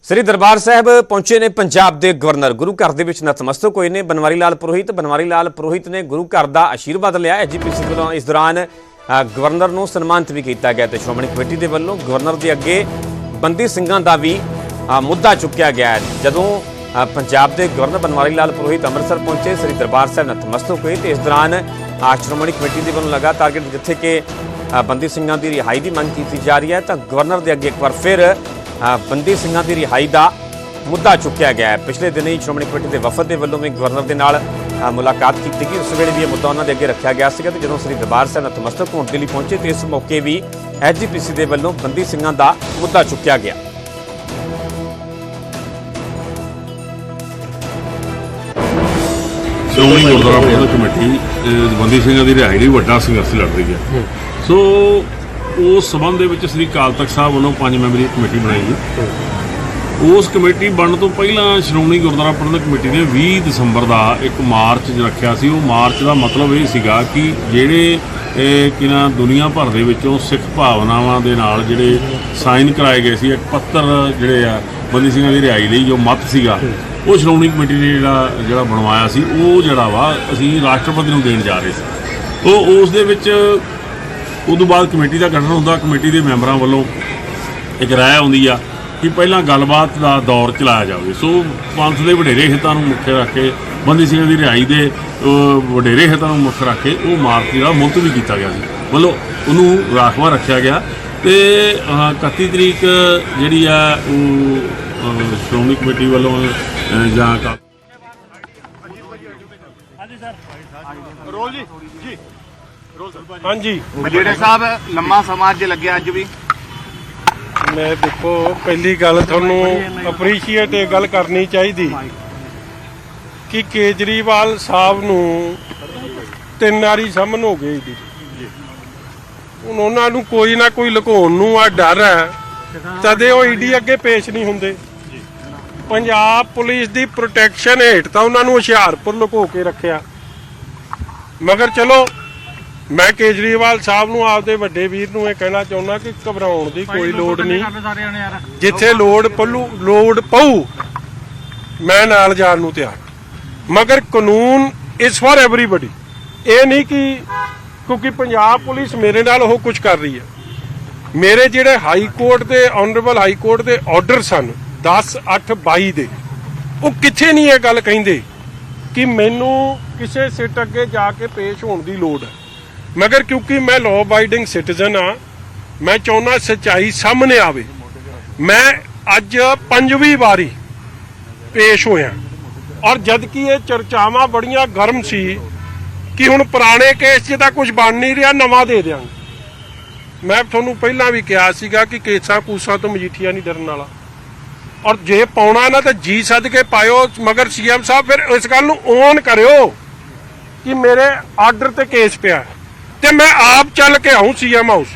ਸ੍ਰੀ ਦਰਬਾਰ ਸਾਹਿਬ ਪਹੁੰਚੇ ਨੇ ਪੰਜਾਬ ਦੇ ਗਵਰਨਰ। ਗੁਰੂ ਘਰ ਦੇ ਵਿੱਚ ਨਤਮਸਤਕ ਹੋਏ ਨੇ ਬਨਵਾਰੀ ਲਾਲ ਪੁਰੋਹਿਤ। ਬਨਵਾਰੀ ਲਾਲ ਪੁਰੋਹਿਤ ਨੇ ਗੁਰੂ ਘਰ ਦਾ ਆਸ਼ੀਰਵਾਦ ਲਿਆ। ਐਜੀਪੀਸੀ ਵੱਲੋਂ ਇਸ ਦੌਰਾਨ ਗਵਰਨਰ ਨੂੰ ਸਨਮਾਨਿਤ ਵੀ ਕੀਤਾ ਗਿਆ ਤੇ ਸ਼੍ਰੋਮਣੀ ਕਮੇਟੀ ਦੇ ਵੱਲੋਂ ਗਵਰਨਰ ਦੇ ਅੱਗੇ ਬੰਦੀ ਸਿੰਘਾਂ ਦਾ ਵੀ ਮੁੱਦਾ ਚੁੱਕਿਆ ਗਿਆ। ਜਦੋਂ ਪੰਜਾਬ ਦੇ ਗਵਰਨਰ ਬਨਵਾਰੀ ਲਾਲ ਪੁਰੋਹਿਤ ਅੰਮ੍ਰਿਤਸਰ ਪਹੁੰਚੇ ਸ੍ਰੀ ਦਰਬਾਰ ਸਾਹਿਬ ਨਤਮਸਤਕ ਹੋਏ ਤੇ ਇਸ ਦੌਰਾਨ ਅ, ਸ਼੍ਰੋਮਣੀ ਕਮੇਟੀ ਦੇ ਵੱਲੋਂ ਲਗਾਤਾਰ ਕਿ ਜਿੱਥੇ ਕਿ ਬੰਦੀ ਸਿੰਘਾਂ ਦੀ ਰਿਹਾਈ ਦੀ ਮੰਗ ਕੀਤੀ ਜਾ ਰਹੀ ਹੈ ਤਾਂ ਗਵਰਨਰ ਦੇ ਅੱਗੇ ਇੱਕ ਵਾਰ ਫਿਰ ਬੰਦੀ ਸਿੰਘਾਂ ਦੀ ਰਿਹਾਈ ਦਾ ਮੁੱਦਾ ਚੁੱਕਿਆ ਗਿਆ ਹੈ। ਪਿਛਲੇ ਹੀ ਸ਼੍ਰੋਮਣੀ ਕਮੇਟੀ ਦੇ ਵਫਦ ਦੇ ਵੱਲੋਂ ਵੀ ਗਵਰਨਰ ਦੇ ਨਾਲ ਮੁਲਾਕਾਤ ਕੀਤੀ ਗਈ। ਉਸ ਵੇਲੇ ਵੀ ਇਹ ਮੁੱਦਾ ਉਹਨਾਂ ਦੇ ਅੱਗੇ ਰੱਖਿਆ ਗਿਆ ਸੀਗਾ ਤੇ ਜਦੋਂ ਸ੍ਰੀ ਦਰਬਾਰ ਸਾਹਿਬ ਨਤਮਸਤਕ ਹੋਣ ਦੇ ਲਈ ਪਹੁੰਚੇ ਤੇ ਇਸ ਮੌਕੇ ਵੀ ਐਜੀਪੀਸੀ ਦੇ ਵੱਲੋਂ ਬੰਦੀ ਸਿੰਘਾਂ ਦਾ ਮੁੱਦਾ ਚੁੱਕਿਆ ਗਿਆ। ਸ਼੍ਰੋਮਣੀ ਗੁਰਦੁਆਰਾ ਪ੍ਰਬੰਧਕ ਕਮੇਟੀ ਬੰਦੀ ਸਿੰਘਾਂ ਦੀ ਰਿਹਾਈ ਲਈ ਵੱਡਾ ਸੰਘਰਸ਼ ਲੜ ਰਹੀ ਹੈ। ਸੋ ਉਸ ਸਬੰਧ ਦੇ ਵਿੱਚ ਸ੍ਰੀ ਅਕਾਲ ਤਖਤ ਸਾਹਿਬ ਵੱਲੋਂ ਪੰਜ ਮੈਂਬਰੀ ਕਮੇਟੀ ਬਣਾਈ ਹੈ। ਉਸ ਕਮੇਟੀ ਬਣਨ ਤੋਂ ਪਹਿਲਾਂ ਸ਼੍ਰੋਮਣੀ ਗੁਰਦੁਆਰਾ ਪ੍ਰਬੰਧਕ ਕਮੇਟੀ ਨੇ 20 ਦਸੰਬਰ ਦਾ ਇੱਕ ਮਾਰਚ ਰੱਖਿਆ ਸੀ। ਉਹ ਮਾਰਚ ਦਾ ਮਤਲਬ ਇਹ ਸੀਗਾ ਕਿ ਜਿਹੜੇ ਇਹ ਕਿਨਾ ਦੁਨੀਆ ਭਰ ਦੇ ਵਿੱਚੋਂ ਸਿੱਖ ਭਾਵਨਾਵਾਂ ਦੇ ਨਾਲ ਜਿਹੜੇ ਸਾਈਨ ਕਰਾਏ ਗਏ ਸੀ ਇੱਕ ਪੱਤਰ ਜਿਹੜੇ ਆ ਬੰਦੀ ਸਿੰਘਾਂ ਦੀ ਰਿਹਾਈ ਲਈ ਜੋ ਮਤ ਸੀਗਾ ਉਹ ਸ਼੍ਰੋਮਣੀ ਕਮੇਟੀ ਨੇ ਜਿਹੜਾ ਜਿਹੜਾ ਬਣਵਾਇਆ ਸੀ ਉਹ ਜਿਹੜਾ ਵਾ ਅਸੀਂ ਰਾਸ਼ਟਰਪਤੀ ਨੂੰ ਦੇਣ ਜਾ ਰਹੇ ਸੀ। ਉਹ ਉਸ ਦੇ ਵਿੱਚ ਉਦੋਂ ਬਾਅਦ ਕਮੇਟੀ ਦਾ ਗਠਨ ਹੁੰਦਾ ਕਮੇਟੀ ਦੇ ਮੈਂਬਰਾਂ ਵੱਲੋਂ ਇੱਕ ਰਾਏ ਆਉਂਦੀ ਆ ਕਿ ਪਹਿਲਾਂ ਗੱਲਬਾਤ ਦਾ ਦੌਰ ਚਲਾਇਆ ਜਾਵੇ। ਸੋ ਪੰਥ ਦੇ ਵਡੇਰੇ ਹਿੱਤਾਂ ਨੂੰ ਮੁੱਖ ਰੱਖ ਕੇ ਬੰਦੀ ਸਿੰਘਾਂ ਦੀ ਰਿਹਾਈ ਦੇ ਵਡੇਰੇ ਹਿੱਤਾਂ ਨੂੰ ਮੁੱਖ ਰੱਖ ਕੇ ਉਹ ਮਾਰਚ ਜਿਹੜਾ ਮੁਲਤਵੀ ਕੀਤਾ ਗਿਆ ਸੀ। ਮਤਲਬ ਉਹਨੂੰ ਰਾਖਵਾ ਰੱਖਿਆ ਗਿਆ ਤੇ ਅਹ, 31 ਤਰੀਕ ਜਿਹੜੀ ਆ ਉਹ ਸ਼੍ਰੋਮਣੀ ਕਮੇਟੀ ਵੱਲੋਂ ਅਹ, ਜਾਂ ਅਕਾਲ ਹਾਂਜੀ। ਜਿਹੜੇ ਸਾਹਿਬ ਲੰਮਾ ਸਮਾਂ ਅੱਜ ਲੱਗਿਆ ਅੱਜ ਵੀ। ਮੈਂ ਦੇਖੋ ਪਹਿਲੀ ਗੱਲ ਤੁਹਾਨੂੰ ਅਪਰੀਸ਼ੀਏਟ ਇਹ ਗੱਲ ਕਰਨੀ ਚਾਹੀਦੀ। ਕਿ ਕੇਜਰੀਵਾਲ ਸਾਹਿਬ ਨੂੰ ਤਿੰਨ ਵਾਰੀ ਸਮਨ ਹੋ ਗਈ ਜੀ। ਹੁਣ ਉਹਨਾਂ ਨੂੰ ਕੋਈ ਨਾ ਕੋਈ ਲੁਕਾਉਣ ਨੂੰ ਆ ਡਰ ਹੈ। ਤਦੇ ਉਹ ਈਡੀ ਅੱਗੇ ਪੇਸ਼ ਨਹੀਂ ਹੁੰਦੇ। ਪੰਜਾਬ ਪੁਲਿਸ ਦੀ ਪ੍ਰੋਟੈਕਸ਼ਨ ਹੇਠ ਤਾਂ ਉਹਨਾਂ ਨੂੰ ਹੁਸ਼ਿਆਰਪੁਰ ਲੁਕੋ ਕੇ ਰੱਖਿਆ। ਮਗਰ ਚਲੋ ਮੈਂ ਕੇਜਰੀਵਾਲ ਸਾਹਿਬ ਨੂੰ ਆਪਦੇ ਵੱਡੇ ਵੀਰ ਨੂੰ ਇਹ ਕਹਿਣਾ ਚਾਹੁੰਦਾ ਕਿ ਘਬਰਾਉਣ ਦੀ ਕੋਈ ਲੋੜ ਨਹੀਂ। ਜਿੱਥੇ ਲੋੜ ਪੱਲੂ ਲੋੜ ਪਊ ਮੈਂ ਨਾਲ ਜਾਣ ਨੂੰ ਤਿਆਰ। ਮਗਰ ਕਾਨੂੰਨ ਇਸ ਫॉर ਐਵਰੀਬਾਡੀ ਇਹ ਨਹੀਂ ਕਿ ਕਿਉਂਕਿ ਪੰਜਾਬ ਪੁਲਿਸ ਮੇਰੇ ਨਾਲ ਉਹ ਕੁਝ ਕਰ ਰਹੀ ਹੈ। ਮੇਰੇ ਜਿਹੜੇ ਹਾਈ ਕੋਰਟ ਦੇ ਆਨਰੇਬਲ ਹਾਈ ਕੋਰਟ ਦੇ ਆਰਡਰ ਸਨ 10 8 22 ਦੇ। ਉਹ ਕਿੱਥੇ ਨਹੀਂ ਇਹ ਗੱਲ ਕਹਿੰਦੇ ਕਿ ਮੈਨੂੰ ਕਿਸੇ ਸਿੱਟ ਅੱਗੇ ਜਾ ਕੇ ਪੇਸ਼ ਹੋਣ ਦੀ ਲੋੜ ਹੈ। ਮਗਰ ਕਿਉਂਕਿ ਮੈਂ ਲਾਅ ਅਬਾਈਡਿੰਗ ਸਿਟੀਜ਼ਨ ਆ ਮੈਂ ਚਾਹੁੰਦਾ ਸੱਚਾਈ ਸਾਹਮਣੇ ਆਵੇ। ਮੈਂ ਅੱਜ ਪੰਜਵੀਂ ਵਾਰੀ ਪੇਸ਼ ਹੋਇਆ। ਔਰ ਜਦ ਕਿ ਇਹ ਚਰਚਾਵਾਂ ਬੜੀਆਂ ਗਰਮ ਸੀ ਕਿ ਹੁਣ ਪੁਰਾਣੇ ਕੇਸ 'ਚ ਤਾਂ ਕੁਝ ਬਣ ਨਹੀਂ ਰਿਹਾ, ਨਵਾਂ ਦੇ ਦਿਆਂਗੇ। ਮੈਂ ਤੁਹਾਨੂੰ ਪਹਿਲਾਂ ਵੀ ਕਿਹਾ ਸੀਗਾ ਕਿ ਕੇਸਾਂ ਕੂਸਾਂ ਤੋਂ ਮਜੀਠੀਆ ਨਹੀਂ ਡਰਨ ਵਾਲਾ। ਔਰ ਜੇ ਪਾਉਣਾ ਨਾ ਤਾਂ ਜੀ ਸੱਦ ਕੇ ਪਾਇਓ, ਮਗਰ ਸੀਐਮ ਸਾਹਿਬ ਫਿਰ ਇਸ ਗੱਲ ਨੂੰ ਓਨ ਕਰਿਓ ਕਿ ਮੇਰੇ ਆਰਡਰ ਤੇ ਕੇਸ ਪਿਆ ਤੇ ਮੈਂ ਆਪ ਚੱਲ ਕੇ ਆਉਂ ਸੀਐਮ ਹਾਊਸ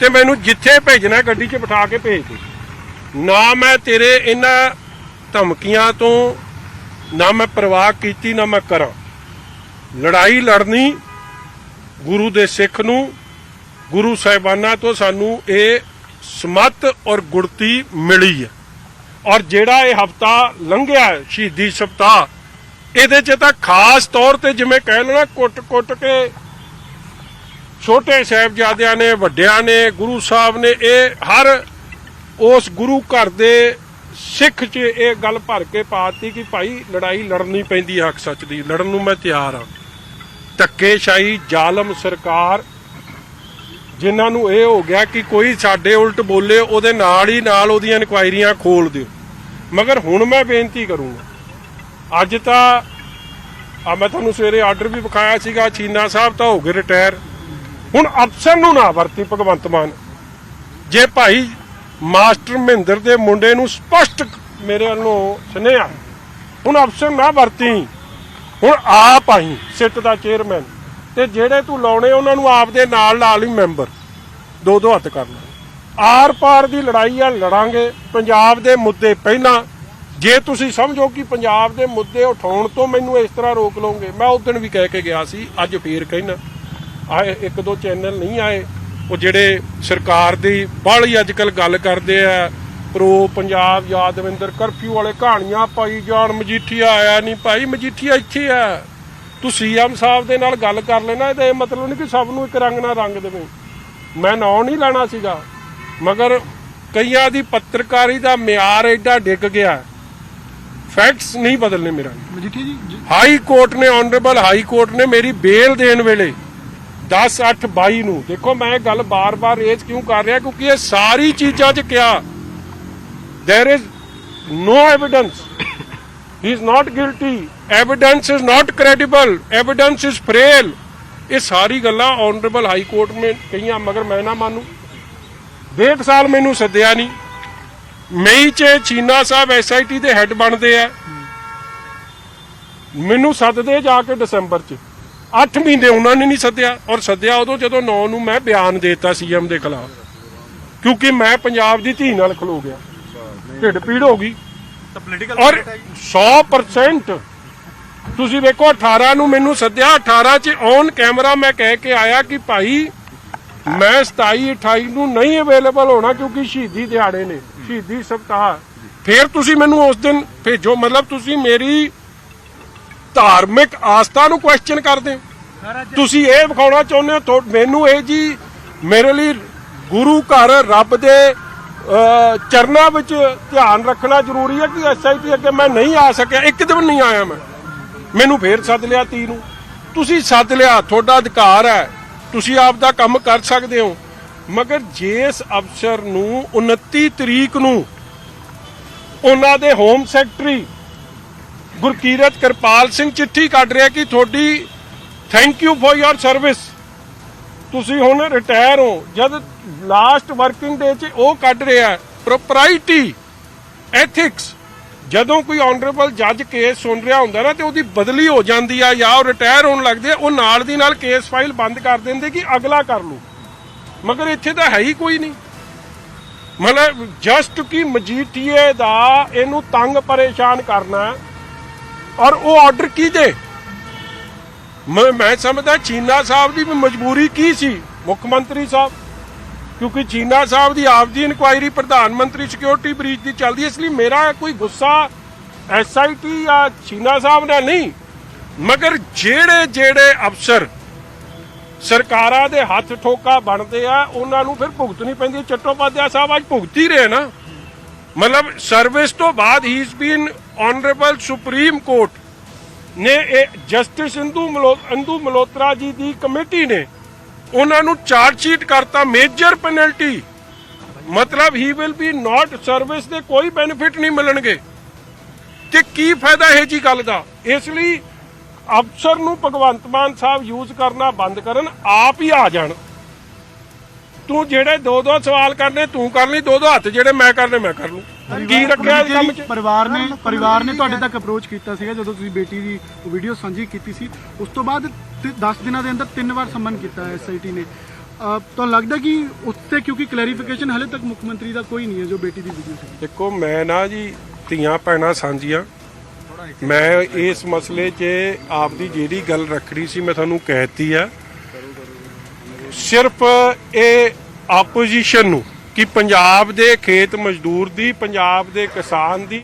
ਤੇ ਮੈਨੂੰ ਜਿੱਥੇ ਭੇਜਣਾ ਗੱਡੀ 'ਚ ਬਿਠਾ ਕੇ ਭੇਜ ਦੇ। ਨਾ ਮੈਂ ਤੇਰੇ ਇਹਨਾਂ ਧਮਕੀਆਂ ਤੋਂ, ਨਾ ਮੈਂ ਪਰਵਾਹ ਕੀਤੀ, ਨਾ ਮੈਂ ਕਰਾਂ। ਲੜਾਈ ਲੜਨੀ ਗੁਰੂ ਦੇ ਸਿੱਖ ਨੂੰ, ਗੁਰੂ ਸਾਹਿਬਾਨਾਂ ਤੋਂ ਸਾਨੂੰ ਇਹ ਸਮਤ ਔਰ ਗੁਰਤੀ ਮਿਲੀ ਹੈ। ਔਰ ਜਿਹੜਾ ਇਹ ਹਫਤਾ ਲੰਘਿਆ ਸ਼ਹੀਦੀ ਸਪਤਾਹ, ਇਹਦੇ 'ਚ ਤਾਂ ਖਾਸ ਤੌਰ ਤੇ ਜਿਵੇਂ ਕਹਿ ਲਓ ਨਾ, ਕੁੱਟ-ਕੁੱਟ ਕੇ ਛੋਟੇ ਸਾਹਿਬਜ਼ਾਦਿਆਂ ਨੇ, ਵੱਡਿਆਂ ਨੇ, ਗੁਰੂ ਸਾਹਿਬ ਨੇ, ਇਹ ਹਰ ਉਸ ਗੁਰੂ ਘਰ ਦੇ ਸਿੱਖ 'ਚ ਇਹ ਗੱਲ ਭਰ ਕੇ ਪਾਤੀ ਕਿ ਭਾਈ ਲੜਾਈ ਲੜਨੀ ਪੈਂਦੀ ਹੈ ਹੱਕ ਸੱਚ ਦੀ, ਲੜਨ ਨੂੰ ਮੈਂ ਤਿਆਰ ਹਾਂ ਧੱਕੇਸ਼ਾਹੀ, ਜ਼ਾਲਮ ਸਰਕਾਰ ਜਿਨ੍ਹਾਂ ਨੂੰ ਇਹ ਹੋ ਗਿਆ ਕਿ ਕੋਈ ਸਾਡੇ ਉਲਟ ਬੋਲੇ, ਉਹਦੇ ਨਾਲ ਹੀ ਨਾਲ ਉਹਦੀਆਂ ਇਨਕੁਆਇਰੀਆਂ ਖੋਲ ਦਿਓ। ਮਗਰ ਹੁਣ ਮੈਂ ਬੇਨਤੀ ਕਰੂੰਗਾ, ਅੱਜ ਤਾਂ, ਆ ਮੈਂ ਤੁਹਾਨੂੰ ਸਵੇਰੇ ਆਰਡਰ ਵੀ ਵਿਖਾਇਆ ਸੀਗਾ, ਚੀਨਾ ਸਾਹਿਬ ਤਾਂ ਹੋ ਗਏ ਰਿਟਾਇਰ ਹੁਣ ਅਫਸਰ ਨੂੰ ਨਾ ਵਰਤੀ ਭਗਵੰਤ ਮਾਨ। ਜੇ ਭਾਈ ਮਾਸਟਰ ਮਹਿੰਦਰ ਦੇ ਮੁੰਡੇ ਨੂੰ ਸਪਸ਼ਟ ਮੇਰੇ ਵੱਲੋਂ ਸੁਨੇਹਾ, ਹੁਣ ਅਫਸਰ ਨਾ ਵਰਤੀ। ਹੁਣ ਆਪ ਆਈ, ਸਿੱਟ ਦਾ ਚੇਅਰਮੈਨ ਤੇ ਜਿਹੜੇ ਤੂੰ ਲਾਉਣੇ, ਉਹਨਾਂ ਨੂੰ ਆਪ ਦੇ ਨਾਲ ਨਾਲ ਹੀ ਮੈਂਬਰ ਦੋ ਦੋ ਹੱਥ ਕਰ ਲੈ। ਆਰ ਪਾਰ ਦੀ ਲੜਾਈ ਆ, ਲੜਾਂਗੇ। ਪੰਜਾਬ ਦੇ ਮੁੱਦੇ ਪਹਿਲਾਂ। ਜੇ ਤੁਸੀਂ ਸਮਝੋ ਕਿ ਪੰਜਾਬ ਦੇ ਮੁੱਦੇ ਉਠਾਉਣ ਤੋਂ ਮੈਨੂੰ ਇਸ ਤਰ੍ਹਾਂ ਰੋਕ ਲਓਗੇ, ਮੈਂ ਉਸ ਦਿਨ ਵੀ ਕਹਿ ਕੇ ਗਿਆ ਸੀ, ਅੱਜ ਫੇਰ ਕਹਿਣਾ। ਆਏ, ਇੱਕ ਦੋ ਚੈਨਲ ਨਹੀਂ ਆਏ। ਉਹ ਜਿਹੜੇ ਸਰਕਾਰ ਦੀ ਬਾਹਲੀ ਅੱਜਕੱਲ ਗੱਲ ਕਰਦੇ ਆ, ਪ੍ਰੋ ਪੰਜਾਬ ਯਾਦਵਿੰਦਰ ਕਰਫਿਊ ਵਾਲੇ ਕਹਾਣੀਆਂ ਪਾਈ ਜਾਣ ਮਜੀਠੀਆ ਆਇਆ ਨਹੀਂ ਭਾਈ ਮਜੀਠੀਆ ਇੱਥੇ ਆ। ਤੂੰ ਸੀਐਮ ਸਾਹਿਬ ਦੇ ਨਾਲ ਗੱਲ ਕਰ ਲੈਣਾ ਇਹਦਾ ਇਹ ਮਤਲਬ ਨਹੀਂ ਕਿ ਸਭ ਨੂੰ ਇੱਕ ਰੰਗ ਨਾਲ ਰੰਗ ਦੇਵੇਂ। ਮੈਂ ਨਾਂ ਨਹੀਂ ਲੈਣਾ ਸੀਗਾ ਮਗਰ ਕਈਆਂ ਦੀ ਪੱਤਰਕਾਰੀ ਦਾ ਮਿਆਰ ਐਡਾ ਡਿੱਗ ਗਿਆ। ਫੈਕਟਸ ਨਹੀਂ ਬਦਲਨੇ ਮੇਰਾ। ਮਜੀਠੀ ਜੀ ਜ- ਹਾਈ ਕੋਰਟ ਨੇ ਆਨਰੇਬਲ ਹਾਈ ਕੋਰਟ ਨੇ ਮੇਰੀ ਬੇਲ ਦੇਣ ਵੇਲੇ 10 8 22 ਨੂੰ ਦੇਖੋ ਮੈਂ ਇਹ ਗੱਲ ਬਾਰ-ਬਾਰ ਰੇਜ਼ ਕਿਉਂ ਕਰ ਰਿਹਾ ਕਿਉਂਕਿ ਇਹ ਸਾਰੀ ਚੀਜ਼ਾਂ 'ਚ ਕਿਹਾ there is no evidence he is not guilty. Evidence is not credible. Evidence is frail. ਇਹ ਸਾਰੀ ਗੱਲਾਂ ਆਨਰੇਬਲ ਹਾਈ ਕੋਰਟ ਨੇ ਕਹੀਆਂ, ਮਗਰ ਮੈਂ ਨਾ ਮੰਨੂ। ਡੇਢ ਸਾਲ ਮੈਨੂੰ ਸੱਦਿਆ ਨਹੀਂ। ਮਈ 'ਚ ਚੀਨਾ ਸਾਹਿਬ ਐਸਆਈਟੀ ਦੇ ਹੈੱਡ ਬਣਦੇ ਆ। ਮੈਨੂੰ ਸੱਦਦੇ ਜਾ ਕੇ ਦਸੰਬਰ 'ਚ। 8 ਮਹੀਨੇ ਉਹਨਾਂ ਨੇ ਨਹੀਂ ਸੱਦਿਆ। ਔਰ ਸੱਦਿਆ ਉਦੋਂ ਜਦੋਂ 9 ਨੂੰ ਮੈਂ ਬਿਆਨ ਦੇਤਾ ਸੀਐਮ ਦੇ ਖਿਲਾਫ। ਕਿਉਂਕਿ ਮੈਂ ਪੰਜਾਬ ਦੀ ਧੀ ਨਾਲ ਖਲੋ ਗਿਆ। ਢਿੱਡ ਪੀੜ ਹੋ ਗਈ। ਔਰ 100% ਤੁਸੀਂ ਵੇਖੋ 18 ਨੂੰ ਮੈਨੂੰ ਸੱਦਿਆ 18 ਚ ਔਨ ਕੈਮਰਾ ਮੈਂ ਕਹਿ ਕੇ ਆਇਆ ਕਿ ਭਾਈ ਮੈਂ 27 28 ਨੂੰ ਨਹੀਂ ਅਵੇਲੇਬਲ ਹੋਣਾ ਕਿਉਂਕਿ ਸ਼ਹੀਦੀ ਦਿਹਾੜੇ ਨੇ ਸ਼ਹੀਦੀ ਸਪਤਾਹ। ਫਿਰ ਤੁਸੀਂ ਮੈਨੂੰ ਉਸ ਦਿਨ ਭੇਜੋ ਮਤਲਬ ਤੁਸੀਂ ਮੇਰੀ ਧਾਰਮਿਕ ਆਸਥਾ ਨੂੰ ਕੁਐਸਚਨ ਕਰਦੇ। ਹੋ ਤੁਸੀਂ ਇਹ ਵਿਖਾਉਣਾ ਚਾਹੁੰਦੇ ਹੋ ਮੈਨੂੰ ਇਹ ਜੀ ਮੇਰੇ ਲਈ ਗੁਰੂ ਘਰ ਰੱਬ ਦੇ ਚਰਨਾਂ ਵਿੱਚ ਧਿਆਨ ਰੱਖਣਾ ਜ਼ਰੂਰੀ ਹੈ ਕਿ ਐਸਆਈਟੀ ਅੱਗੇ ਮੈਂ ਨਹੀਂ ਆ ਸਕਿਆ, ਇੱਕ ਦਿਨ ਨਹੀਂ ਆਇਆ ਮੈਂ। ਮੈਨੂੰ ਫੇਰ ਸੱਦ ਲਿਆ ਤੀ ਨੂੰ। ਤੁਸੀਂ ਸੱਦ ਲਿਆ, ਤੁਹਾਡਾ ਅਧਿਕਾਰ ਹੈ। ਤੁਸੀਂ ਆਪ ਦਾ ਕੰਮ ਕਰ ਸਕਦੇ ਹੋ। ਮਗਰ ਜਿਸ ਅਫਸਰ ਨੂੰ 29 ਤਰੀਕ ਨੂੰ ਉਹਨਾਂ ਦੇ ਹੋਮ ਸੈਕਟਰੀ ਗੁਰਕੀਰਤ ਕਿਰਪਾਲ ਸਿੰਘ ਚਿੱਠੀ ਕੱਢ ਰਿਹਾ ਕਿ ਤੁਹਾਡੀ thank you for your service ਤੁਸੀਂ ਹੁਣ ਰਿਟਾਇਰ ਹੋ, ਜਦ ਲਾਸਟ ਵਰਕਿੰਗ ਡੇ 'ਚ ਉਹ ਕੱਢ ਰਿਹਾ ਪ੍ਰੋਪਰਾਈਟੀ ਐਥਿਕਸ ਜਦੋਂ ਕੋਈ ਆਨਰੇਬਲ ਜੱਜ ਕੇਸ ਸੁਣ ਰਿਹਾ ਹੁੰਦਾ ਨਾ ਤੇ ਉਹਦੀ ਬਦਲੀ ਹੋ ਜਾਂਦੀ ਆ ਜਾਂ ਉਹ ਰਿਟਾਇਰ ਹੋਣ ਲੱਗਦੇ ਆ, ਉਹ ਨਾਲ ਦੀ ਨਾਲ ਕੇਸ ਫਾਈਲ ਬੰਦ ਕਰ ਦਿੰਦੇ ਕਿ ਅਗਲਾ ਕਰ ਲੂ ਮਗਰ ਇੱਥੇ ਤਾਂ ਹੈ ਹੀ ਕੋਈ ਨਹੀਂ। ਮਤਲਬ ਜਸਟ ਕਿ ਮਜੀਠੀਏ ਦਾ ਇਹਨੂੰ ਤੰਗ ਪਰੇਸ਼ਾਨ ਕਰਨਾ ਔਰ ਉਹ ਆਰਡਰ ਕੀ ਦੇ? ਮੈਂ ਮੈਂ ਸਮਝਦਾ ਚੀਨਾ ਸਾਹਿਬ ਦੀ ਵੀ ਮਜਬੂਰੀ ਕੀ ਸੀ? ਮੁੱਖ ਮੰਤਰੀ ਸਾਹਿਬ? ਕਿਉਂਕਿ ਚੀਨਾ ਸਾਹਿਬ ਦੀ ਆਪ ਦੀ ਇਨਕੁਆਇਰੀ ਪ੍ਰਧਾਨ ਮੰਤਰੀ ਸਿਕਿਉਰਿਟੀ ਬ੍ਰੀਚ ਦੀ ਚੱਲਦੀ ਇਸ ਲਈ ਮੇਰਾ ਕੋਈ ਗੁੱਸਾ ਐਸਆਈਟੀ ਜਾਂ ਚੀਨਾ ਸਾਹਿਬ ਨਾਲ ਨਹੀਂ। ਮਗਰ ਜਿਹੜੇ ਜਿਹੜੇ ਅਫਸਰ ਸਰਕਾਰਾਂ ਦੇ ਹੱਥ ਠੋਕਾ ਬਣਦੇ ਆ, ਉਹਨਾਂ ਨੂੰ ਫਿਰ ਭੁਗਤਣੀ ਪੈਂਦੀ। ਹੈ। ਚੱਟੋਪਾਧਿਆ ਸਾਹਿਬ ਅੱਜ ਭੁਗਤ ਹੀ ਰਹੇ ਨਾ। ਮਤਲਬ ਸਰਵਿਸ ਤੋਂ ਬਾਅਦ ਹੀ is been honourable supreme court ਨੇ ਇਹ ਜਸਟਿਸ ਇੰਦੂ ਇੰਦੂ ਮਲੋਤਰਾ ਜੀ ਦੀ ਕਮੇਟੀ ਨੇ ਉਹਨਾਂ ਨੂੰ ਚਾਰਜ ਸ਼ੀਟ ਕਰਤਾ ਮੇਜਰ ਪੈਨਲਟੀ ਮਤਲਬ he will be not service ਦੇ ਕੋਈ ਬੈਨੀਫਿਟ ਨਹੀਂ ਮਿਲਣਗੇ। ਕਿ ਕੀ ਫਾਇਦਾ ਇਹ ਜੀ ਗੱਲ ਦਾ? ਇਸ ਲਈ ਅਫਸਰ ਨੂੰ ਭਗਵੰਤ ਮਾਨ ਸਾਹਿਬ ਯੂਜ਼ ਕਰਨਾ ਬੰਦ ਕਰਨ, ਆਪ ਹੀ ਆ ਜਾਣ। ਤੂੰ ਜਿਹੜੇ ਦੋ ਦੋ ਸਵਾਲ ਕਰਨੇ, ਤੂੰ ਕਰ ਲਈ ਦੋ ਦੋ ਹੱਥ ਜਿਹੜੇ ਮੈਂ ਕਰਨੇ, ਮੈਂ ਕਰ ਲੂੰ। ਕੀ ਰੱਖਿਆ ਇਸ ਕੰਮ 'ਚ? ਪਰਿਵਾਰ ਨੇ ਪਰਿਵਾਰ ਨੇ ਤੁਹਾਡੇ ਤੱਕ ਅਪਰੋਚ ਕੀਤਾ ਸੀਗਾ ਜਦੋਂ ਤੁਸੀਂ ਬੇਟੀ ਦੀ ਵੀਡੀਓ ਸਾਂਝੀ ਕੀਤੀ ਸੀ। ਉਸ ਤੋਂ ਬਾਅਦ 10 ਦਿਨਾਂ ਦੇ ਅੰਦਰ ਤਿੰਨ ਵਾਰ ਸੰਮਨ ਕੀਤਾ ਐਸਆਈਟੀ ਨੇ। ਤੁਹਾਨੂੰ ਲੱਗਦਾ ਕਿ ਉੱਤੇ ਕਿਉਂਕਿ ਕਲੈਰੀਫਿਕੇਸ਼ਨ ਹਲੇ ਤੱਕ ਮੁੱਖ ਮੰਤਰੀ ਦਾ ਕੋਈ ਨਹੀਂ ਹੈ ਜੋ ਬੇਟੀ ਦੀ ਵੀਡੀਓ ਸੀ? ਦੇਖੋ ਮੈਂ ਨਾ ਜੀ ਧੀਆਂ ਭੈਣਾਂ ਸਾਂਝੀਆਂ। ਮੈਂ ਇਸ ਮਸਲੇ 'ਚ ਆਪਦੀ ਜਿਹੜੀ ਗੱਲ ਰੱਖਣੀ ਸੀ ਮੈਂ ਤੁਹਾਨੂੰ ਕਹਿਤੀ ਆ। ਸਿਰਫ ਇਹ ਆਪੋਜੀਸ਼ਨ ਨੂੰ ਕਿ ਪੰਜਾਬ ਦੇ ਖੇਤ ਮਜ਼ਦੂਰ ਦੀ ਪੰਜਾਬ ਦੇ ਕਿਸਾਨ ਦੀ